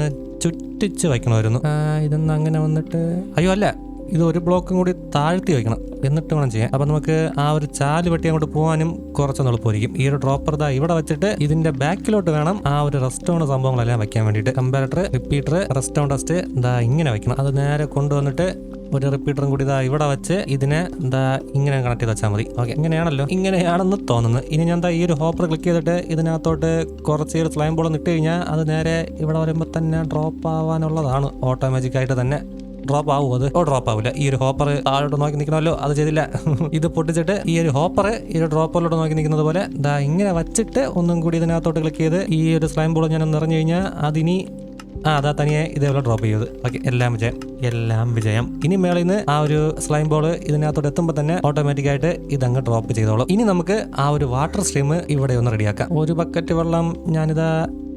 ചുറ്റിച്ച് വയ്ക്കണമായിരുന്നു. ഇതൊന്നും അങ്ങനെ വന്നിട്ട് അയ്യോ അല്ല. ഇത് ഒരു ബ്ലോക്കും കൂടി താഴ്ത്തി വയ്ക്കണം. എന്നിട്ട് വേണം ചെയ്യാൻ. അപ്പം നമുക്ക് ആ ഒരു ചാൽ വെട്ടി അങ്ങോട്ട് പോകാനും കുറച്ചൊന്ന് എളുപ്പമായിരിക്കും. ഈ ഒരു ഡ്രോപ്പർ ദാ ഇവിടെ വെച്ചിട്ട് ഇതിന്റെ ബാക്കിലോട്ട് വേണം ആ ഒരു റെസ്റ്റോറന്റ് സംഭവങ്ങളെല്ലാം വെക്കാൻ വേണ്ടിയിട്ട്. കമ്പാരറ്റർ റിപ്പീറ്റർ റെസ്റ്റോറന്റ് ടെസ്റ്റ് ദാ ഇങ്ങനെ വെക്കണം അത് നേരെ കൊണ്ടുവന്നിട്ട് ഒരു റിപ്പീറ്ററും കൂടി ഇതാ ഇവിടെ വെച്ച് ഇതിനെ എന്താ ഇങ്ങനെ കണക്ട് ചെയ്ത് വെച്ചാൽ മതി. ഓക്കെ ഇങ്ങനെയാണല്ലോ. ഇങ്ങനെയാണെന്ന് തോന്നുന്നത് ഇനി ഞാൻ എന്താ ഈ ഒരു ഹോപ്പർ ക്ലിക്ക് ചെയ്തിട്ട് ഇതിനകത്തോട്ട് കുറച്ച് ഒരു സ്ലൈം ബോൾ ഇട്ട് കഴിഞ്ഞാൽ അത് നേരെ ഇവിടെ വരുമ്പോൾ തന്നെ ഡ്രോപ്പ് ആവാനുള്ളതാണ്. ഓട്ടോമാറ്റിക് ആയിട്ട് തന്നെ ഡ്രോപ്പ് ആവും അത്. ഓ ഡ്രോപ്പ് ആവില്ല. ഈ ഒരു ഹോപ്പർ താഴോട്ട് നോക്കി നിൽക്കണമല്ലോ. അത് ചെയ്തില്ല. ഇത് പൊട്ടിച്ചിട്ട് ഈ ഒരു ഹോപ്പർ ഈ ഒരു ഡ്രോപ്പറിലോട്ട് നോക്കി നിൽക്കുന്നത് പോലെ ദാ ഇങ്ങനെ വച്ചിട്ട് ഒന്നും കൂടി ഇതിനകത്തോട്ട് ക്ലിക്ക് ചെയ്ത് ഈ ഒരു സ്ലൈം ബോൾ ഞാൻ നിറഞ്ഞു കഴിഞ്ഞാൽ അതിനി ആ അതാ തനിയെ ഇതേപോലെ ഡ്രോപ്പ് ചെയ്തത്. ഓക്കെ എല്ലാം വിജയം എല്ലാം വിജയം. ഇനി മേളിൽ നിന്ന് ആ ഒരു സ്ലൈം ബോൾ ഇതിനകത്തോട്ട് എത്തുമ്പോൾ തന്നെ ഓട്ടോമാറ്റിക് ആയിട്ട് ഇതങ്ങ് ഡ്രോപ്പ് ചെയ്തോളും. ഇനി നമുക്ക് ആ ഒരു വാട്ടർ സ്ട്രീം ഇവിടെ ഒന്ന് റെഡിയാക്കാം ഒരു ബക്കറ്റ് വെള്ളം ഞാനിതാ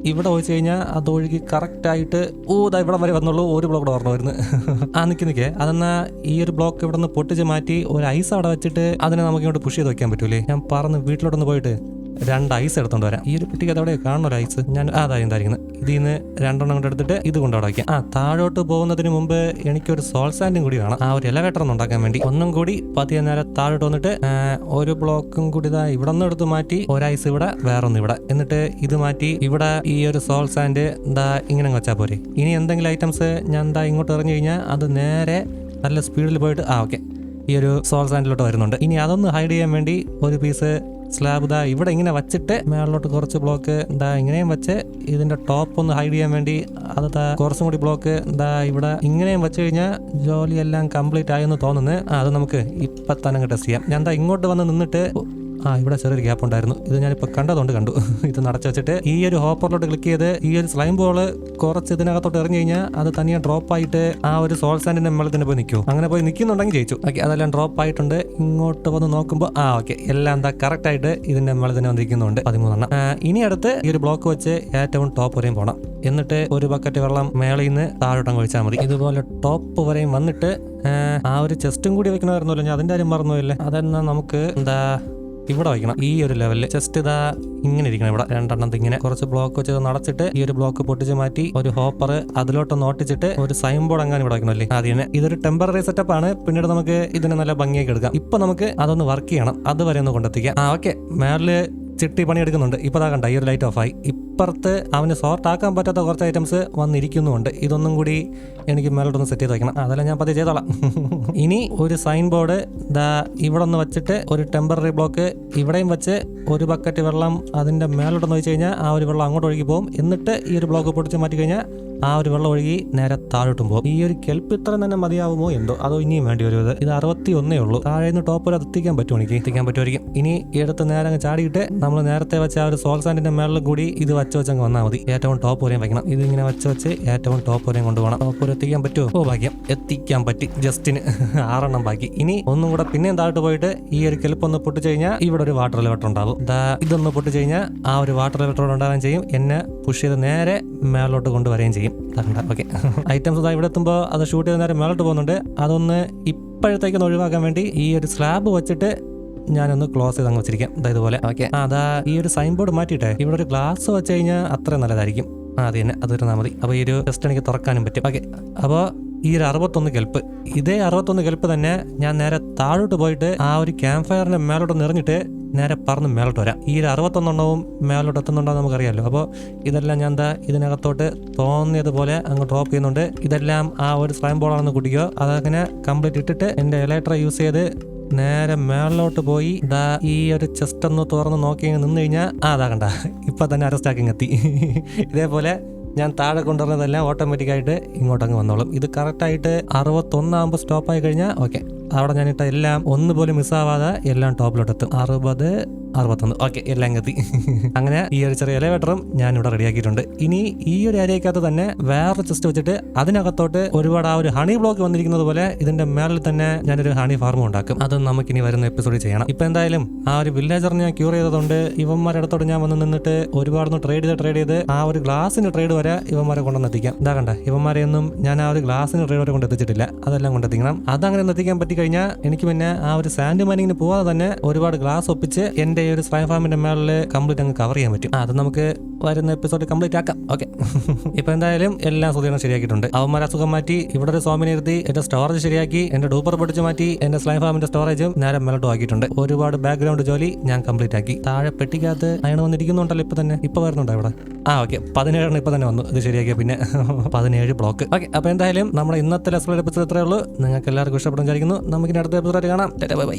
ഇവിടെ ഒഴിച്ച് കഴിഞ്ഞാൽ അത് ഒഴുകി കറക്റ്റ് ആയിട്ട് ഓ ദാ ഇവിടെ വരെ വന്നുള്ളൂ. ഒരു ബ്ലോക്ക് ഇവിടെ വരുന്നു. ആ നിൽക്കി നിൽക്കേ അതെന്നാ ഈ ഒരു ബ്ലോക്ക് ഇവിടെ നിന്ന് പൊട്ടിച്ച് മാറ്റി ഒരു ഐസ് അവിടെ വെച്ചിട്ട് അതിനെ നമുക്ക് ഇങ്ങോട്ട് പുഷ് ചെയ്ത് വെക്കാൻ പറ്റൂലേ? ഞാൻ പറന്ന് വീട്ടിലോട്ടൊന്ന് പോയിട്ട് രണ്ട് ഐസ് എടുത്തോണ്ട് വരാം. ഈ ഒരു കുട്ടിക്ക് അതവിടെ കാണണം ഒരു ഐസ് ഞാൻ അതാ എന്തായിരിക്കുന്നത് ഇതിൽ നിന്ന് രണ്ടെണ്ണം കൊണ്ട് എടുത്തിട്ട് ഇത് കൊണ്ടവിടെ വയ്ക്കാം ആ താഴോട്ട് പോകുന്നതിന് മുമ്പ് എനിക്കൊരു സോൾ സാൻഡും കൂടി വേണം. ആ ഒരു എലവേറ്റർ ഒന്ന് ഉണ്ടാക്കാൻ വേണ്ടി. ഒന്നും കൂടി പതിയെ നേരം താഴോട്ട് വന്നിട്ട് ഒരു ബ്ലോക്കും കൂടി ഇതാ ഇവിടെ നിന്ന് എടുത്ത് മാറ്റി ഒരു ഐസ് ഇവിടെ വേറൊന്ന് ഇവിടെ. എന്നിട്ട് ഇത് മാറ്റി ഇവിടെ ഈ ഒരു സോൾ സാൻഡ് എന്താ ഇങ്ങനെ വെച്ചാൽ പോരെ. ഇനി എന്തെങ്കിലും ഐറ്റംസ് ഞാൻ എന്താ ഇങ്ങോട്ട് ഇറങ്ങി കഴിഞ്ഞാൽ അത് നേരെ നല്ല സ്പീഡിൽ പോയിട്ട് ആ ഓക്കെ ഈ ഒരു സോൾ സാൻഡിലോട്ട് വരുന്നുണ്ട്. ഇനി അതൊന്ന് ഹൈഡ് ചെയ്യാൻ വേണ്ടി ഒരു പീസ് സ്ലാബ് ഇതാ ഇവിടെ ഇങ്ങനെ വെച്ചിട്ട് മേളിലോട്ട് കുറച്ച് ബ്ലോക്ക് ഇതാ ഇങ്ങനെയും വെച്ച് ഇതിന്റെ ടോപ്പ് ഒന്ന് ഹൈഡ് ചെയ്യാൻ വേണ്ടി അത് കുറച്ചും കൂടി ബ്ലോക്ക് ഇതാ ഇവിടെ ഇങ്ങനെയും വെച്ച് കഴിഞ്ഞാൽ ജോലിയെല്ലാം കംപ്ലീറ്റ് ആയെന്ന് തോന്നുന്നു. അത് നമുക്ക് ഇപ്പൊ തന്നെ ടെസ്റ്റ് ചെയ്യാം. ഞാൻ ദാ ഇങ്ങോട്ട് വന്ന് നിന്നിട്ട് ആ ഇവിടെ ചെറിയൊരു ഗ്യാപ്പ് ഉണ്ടായിരുന്നു. ഇത് ഞാനിപ്പോൾ കണ്ടതുകൊണ്ട് കണ്ടു. ഇത് നടച്ചു വെച്ചിട്ട് ഈ ഒരു ഹോപ്പറിലോട്ട് ക്ലിക്ക് ചെയ്ത് ഈ ഒരു സ്ലൈം ബോൾ കുറച്ച് ഇതിനകത്തോട്ട് എറിഞ്ഞു കഴിഞ്ഞാൽ അത് തനിയെ ഡ്രോപ്പ് ആയിട്ട് ആ ഒരു സോൾ സാൻഡിന്റെ മുകളിൽ തന്നെ പോയി നിൽക്കും. അങ്ങനെ പോയി നിൽക്കുന്നുണ്ടെങ്കിൽ ജയിച്ചു. ഓക്കെ അതെല്ലാം ഡ്രോപ്പ് ആയിട്ടുണ്ട്. ഇങ്ങോട്ട് വന്ന് നോക്കുമ്പോൾ ആ ഓക്കെ എല്ലാം എന്താ കറക്റ്റ് ആയിട്ട് ഇതിന്റെ മുകളിൽ തന്നെ വന്നിരിക്കുന്നുണ്ട്. പതിമൂന്നെണ്ണം. ഇനി അടുത്ത് ഈ ഒരു ബ്ലോക്ക് വെച്ച് ഏറ്റവും ടോപ്പ് വരെയും പോകണം എന്നിട്ട് ഒരു ബക്കറ്റ് വെള്ളം മേളിൽ നിന്ന് താഴോട്ടം ഒഴിച്ചാൽ മതി. ഇതുപോലെ ടോപ്പ് വരെയും വന്നിട്ട് ആ, ഒരു ചെസ്റ്റും കൂടി വെക്കണമായിരുന്നല്ലോ. ഞാൻ അതിന്റെ കാര്യം മറന്നുപോയില്ലേ? അതെന്നാ നമുക്ക് എന്താ ഇവിടെ വയ്ക്കണം. ഈ ഒരു ലെവലിൽ ജസ്റ്റ് ഇതാ ഇങ്ങനെ ഇരിക്കണം ഇവിടെ. രണ്ടെണ്ണം ഇങ്ങനെ കുറച്ച് ബ്ലോക്ക് വെച്ച് നടച്ചിട്ട് ഈ ഒരു ബ്ലോക്ക് പൊട്ടിച്ച് മാറ്റി ഒരു ഹോപ്പർ അതിലോട്ട് നോട്ടിച്ചിട്ട് ഒരു സൈൻ ബോർഡ് അങ്ങനെ ഇവിടെ വയ്ക്കണമല്ലേ ആദ്യം ഇതൊരു ടെമ്പററി സെറ്റപ്പ് ആണ്. പിന്നീട് നമുക്ക് ഇതിനെ നല്ല ഭംഗിയൊക്കെ എടുക്കാം. ഇപ്പൊ നമുക്ക് അതൊന്ന് വർക്ക് ചെയ്യണം. അതുവരെ ഒന്ന് കൊണ്ടെത്തിക്കാം. ആ ഓക്കെ മേളിൽ ചിട്ടി പണി എടുക്കുന്നുണ്ട് ഇപ്പൊ കണ്ട ഈ ഒരു ലൈറ്റ് ഓഫ് ആയി. ഇപ്പൊ ഇപ്പുറത്ത് അവന് സോർട്ട് ആക്കാൻ പറ്റാത്ത കുറച്ച് ഐറ്റംസ് വന്നിരിക്കുന്നുണ്ട് ഇതൊന്നും കൂടി എനിക്ക് മേലോട്ടൊന്ന് സെറ്റ് ചെയ്ത് വയ്ക്കണം അതെല്ലാം ഞാൻ പതി ചെയ്തോളാം. ഇനി ഒരു സൈൻ ബോർഡ് ദാ ഇവിടെ ഒന്ന് വെച്ചിട്ട് ഒരു ടെമ്പററി ബ്ലോക്ക് ഇവിടെയും വെച്ച് ഒരു ബക്കറ്റ് വെള്ളം അതിന്റെ മേലോട്ടൊന്ന് വെച്ച് കഴിഞ്ഞാൽ ആ ഒരു വെള്ളം അങ്ങോട്ട് ഒഴുകി പോകും. എന്നിട്ട് ഈ ഒരു ബ്ലോക്ക് പൊടിച്ച് മാറ്റി കഴിഞ്ഞാൽ ആ ഒരു വെള്ളം ഒഴുകി നേരെ താഴോട്ടും പോകും. ഈ ഒരു കെൽപ്പ് ഇത്ര തന്നെ മതിയാവുമോ എന്തോ? അതോ ഇനിയും വേണ്ടി വരുമത് ഇത് അറുപത്തി ഒന്നേ ഉള്ളൂ. താഴെ നിന്ന് ടോപ്പ് വരെ എത്തിക്കാൻ പറ്റുമോ എനിക്ക്? എത്തിക്കാൻ പറ്റുമായിരിക്കും. ഇനി ഈ അടുത്ത് നേരെ അങ്ങ് ചാടിയിട്ട് നമ്മൾ നേരത്തെ വെച്ച ആ ഒരു സോൾ സാൻഡിന്റെ മേളിലും കൂടി ഇത് വച്ച് വെച്ച് അങ്ങ് വന്നാൽ മതി. ഏറ്റവും ടോപ്പ് വരെയും വയ്ക്കണം. ഇത് ഇങ്ങനെ വെച്ച് വെച്ച് ഏറ്റവും ടോപ്പ് വരെയും കൊണ്ടുപോകണം ടോപ്പ് വരെ എത്തിക്കാൻ പറ്റുമോ? ഓ ഭാഗ്യം. എത്തിക്കാൻ പറ്റി. ജസ്റ്റിന് ആറെണ്ണം ബാക്കി. ഇനി ഒന്നും കൂടെ പിന്നെയും താഴോട്ട് പോയിട്ട് ഈ ഒരു കെൽപ്പ് ഒന്ന് പൊട്ടിച്ചു കഴിഞ്ഞാൽ ഇവിടെ ഒരു വാട്ടർ ലെവറ്റർ ഉണ്ടാവും. ഇതൊന്ന് പൊട്ടിച്ചു കഴിഞ്ഞാൽ ആ ഒരു വാട്ടർ ലെവറ്റർ ഉണ്ടാകാൻ ചെയ്യും. എന്നെ പുഷ് ചെയ്ത് നേരെ മേലോട്ട് കൊണ്ടുവരികയും ചെയ്യും. ഓക്കെ. ഐറ്റംസ് ഇതാ ഇവിടെ എത്തുമ്പോൾ അത് ഷൂട്ട് ചെയ്ത് നേരെ മേലോട്ട് പോകുന്നുണ്ട്. അതൊന്ന് ഇപ്പോഴത്തേക്കൊന്ന് ഒഴിവാക്കാൻ വേണ്ടി ഈ ഒരു സ്ലാബ് വെച്ചിട്ട് ഞാനൊന്ന് ക്ലോസ് ചെയ്ത് അങ്ങ് വെച്ചിരിക്കാം. അതാ ഇതുപോലെ. ഓക്കെ. അതാ ഈ ഒരു സൈൻ ബോർഡ് മാറ്റിയിട്ടെ. ഇവിടെ ഒരു ഗ്ലാസ് വെച്ച് കഴിഞ്ഞാൽ അത്ര നല്ലതായിരിക്കും. ആ അത് തന്നെ. അത് മതി. അപ്പോൾ ഈ ഒരു ടെസ്റ്റ് എനിക്ക് തുറക്കാനും പറ്റും. ഓക്കെ. അപ്പോൾ ഈ ഒരു അറുപത്തൊന്ന് കെൽപ്പ്. ഇതേ അറുപത്തൊന്ന് കെൽപ്പ് തന്നെ ഞാൻ നേരെ താഴോട്ട് പോയിട്ട് ആ ഒരു ക്യാമ്പ് ഫയറിന്റെ മേലോട്ട് നിറഞ്ഞിട്ട് നേരെ പറന്ന് മേലോട്ട് വരാം. ഈ ഒരു അറുപത്തൊന്നെണ്ണവും മേലോട്ട് എത്തുന്നുണ്ടോ നമുക്കറിയാലോ. അപ്പോൾ ഇതെല്ലാം ഞാൻ എന്താ ഇതിനകത്തോട്ട് തോന്നിയതുപോലെ അങ്ങ് ടോപ്പ് ചെയ്യുന്നുണ്ട്. ഇതെല്ലാം ആ ഒരു സ്ലൈം ബോളാണെന്ന് കുടിക്കുക അതങ്ങനെ കംപ്ലീറ്റ് ഇട്ടിട്ട് എന്റെ ഇലക്ട്ര യൂസ് ചെയ്ത് നേരെ മേളിലോട്ട് പോയി ദാ ഈ ഒരു ചെസ്റ്റ് ഒന്ന് തുറന്ന് നോക്കി നിന്ന് കഴിഞ്ഞാൽ ആ അതാകണ്ട ഇപ്പം തന്നെ അറസ്റ്റ് ആക്കി എത്തി. ഇതേപോലെ ഞാൻ താഴെ കൊണ്ടുവരുന്നതെല്ലാം ഓട്ടോമാറ്റിക്കായിട്ട് ഇങ്ങോട്ടങ്ങ് വന്നോളും. ഇത് കറക്റ്റായിട്ട് അറുപത്തൊന്നാകുമ്പോൾ സ്റ്റോപ്പായി കഴിഞ്ഞാൽ ഓക്കെ. അവിടെ ഞാനിട്ട എല്ലാം ഒന്നുപോലും മിസ്സാവാതെ എല്ലാം ടോപ്പിലോട്ടെത്തും. അറുപത് അറുപത്തൊന്ന്. ഓക്കെ എല്ലാം കത്തി അങ്ങനെ ഈ ഒരു ചെറിയ എലവേറ്ററും ഞാൻ ഇവിടെ റെഡിയാക്കിയിട്ടുണ്ട് ഇനി ഈ ഒരു ഏരിയക്കകത്ത് തന്നെ വേറെ ചെസ്റ്റ് വെച്ചിട്ട് അതിനകത്തോട്ട് ഒരുപാട് ആ ഒരു ഹണി ബ്ലോക്ക് വന്നിരിക്കുന്നത് പോലെ ഇതിന്റെ മേളിൽ തന്നെ ഞാനൊരു ഹണി ഫാർമും ഉണ്ടാക്കും. അത് നമുക്ക് ഇനി വരുന്ന എപ്പിസോഡിൽ ചെയ്യണം. ഇപ്പൊ എന്തായാലും ആ ഒരു വില്ലേജറിനെ ഞാൻ ക്യൂർ ചെയ്തതുകൊണ്ട് ഇവന്മാരുടെ അടുത്തോട് ഞാൻ വന്ന് നിന്നിട്ട് ഒരുപാട് ട്രേഡ് ചെയ്ത് ട്രേഡ് ചെയ്ത് ആ ഒരു ഗ്ലാസിന്റെ ട്രേഡ് വരെ ഇവന്മാരെ കൊണ്ടുവന്ന് എത്തിക്കാം. ഇതാ കണ്ട ഇവന്മാരെ ഒന്നും ഞാൻ ആ ഒരു ഗ്ലാസിന്റെ ട്രേഡ് വരെ കൊണ്ട് എത്തിച്ചിട്ടില്ല. അതെല്ലാം കൊണ്ട് എത്തിക്കണം. അതങ്ങനെ എത്തിക്കാൻ പറ്റി കഴിഞ്ഞാൽ എനിക്ക് പിന്നെ ആ ഒരു സാൻഡ് മൈനിങ്ങിന് പോവാതെ തന്നെ ഒരുപാട് ഗ്ലാസ് ഒപ്പിച്ച് എന്റെ ഈ ഒരു സ്ലൈം ഫാമിന്റെ മേളിൽ കംപ്ലീറ്റ് അങ്ങ് കവർ ചെയ്യാൻ പറ്റും. അത് നമുക്ക് വരുന്ന എപ്പിസോഡ് കംപ്ലീറ്റ് ആക്കാം. ഓക്കെ ഇപ്പൊ എന്തായാലും എല്ലാം സുധീരണം ശരിയാക്കിയിട്ടുണ്ട്. അവന്മാരെ അസുഖം മാറ്റി ഇവിടെ ഒരു സ്വാമിനെ ഇരുത്തി എന്റെ സ്റ്റോറേജ് ശരിയാക്കി എന്റെ ഡൂപ്പർ പിടിച്ച് മാറ്റി എന്റെ സ്ലൈം ഫാമിന്റെ സ്റ്റോറേജും നേരെ മെലട്ടും ആക്കിയിട്ടുണ്ട്. ഒരുപാട് ബാക്ക്ഗ്രൗണ്ട് ജോലി ഞാൻ കംപ്ലീറ്റ് ആക്കി. താഴെ പെട്ടിക്കകത്ത് അയണ് വന്നിരിക്കുന്നുണ്ടല്ലോ ഇപ്പൊ തന്നെ. ഇപ്പൊ വരുന്നുണ്ടോ ഇവിടെ? ആ ഓക്കെ പതിനേഴെണ്ണം ഇപ്പൊ തന്നെ വന്നു. ഇത് ശരിയാക്കിയ പിന്നെ പതിനേഴ് ബ്ലോക്ക് ഓക്കെ അപ്പൊ എന്തായാലും നമ്മുടെ ഇന്നത്തെ എപ്പിസോഡ് ഇത്രയേ ഉള്ളൂ. നിങ്ങൾക്ക് എല്ലാവർക്കും ഇഷ്ടപ്പെടും വിചാരിക്കുന്നു. നമുക്ക് ഇനി അടുത്ത എപ്പിസോഡ് കാണാം. ബൈ.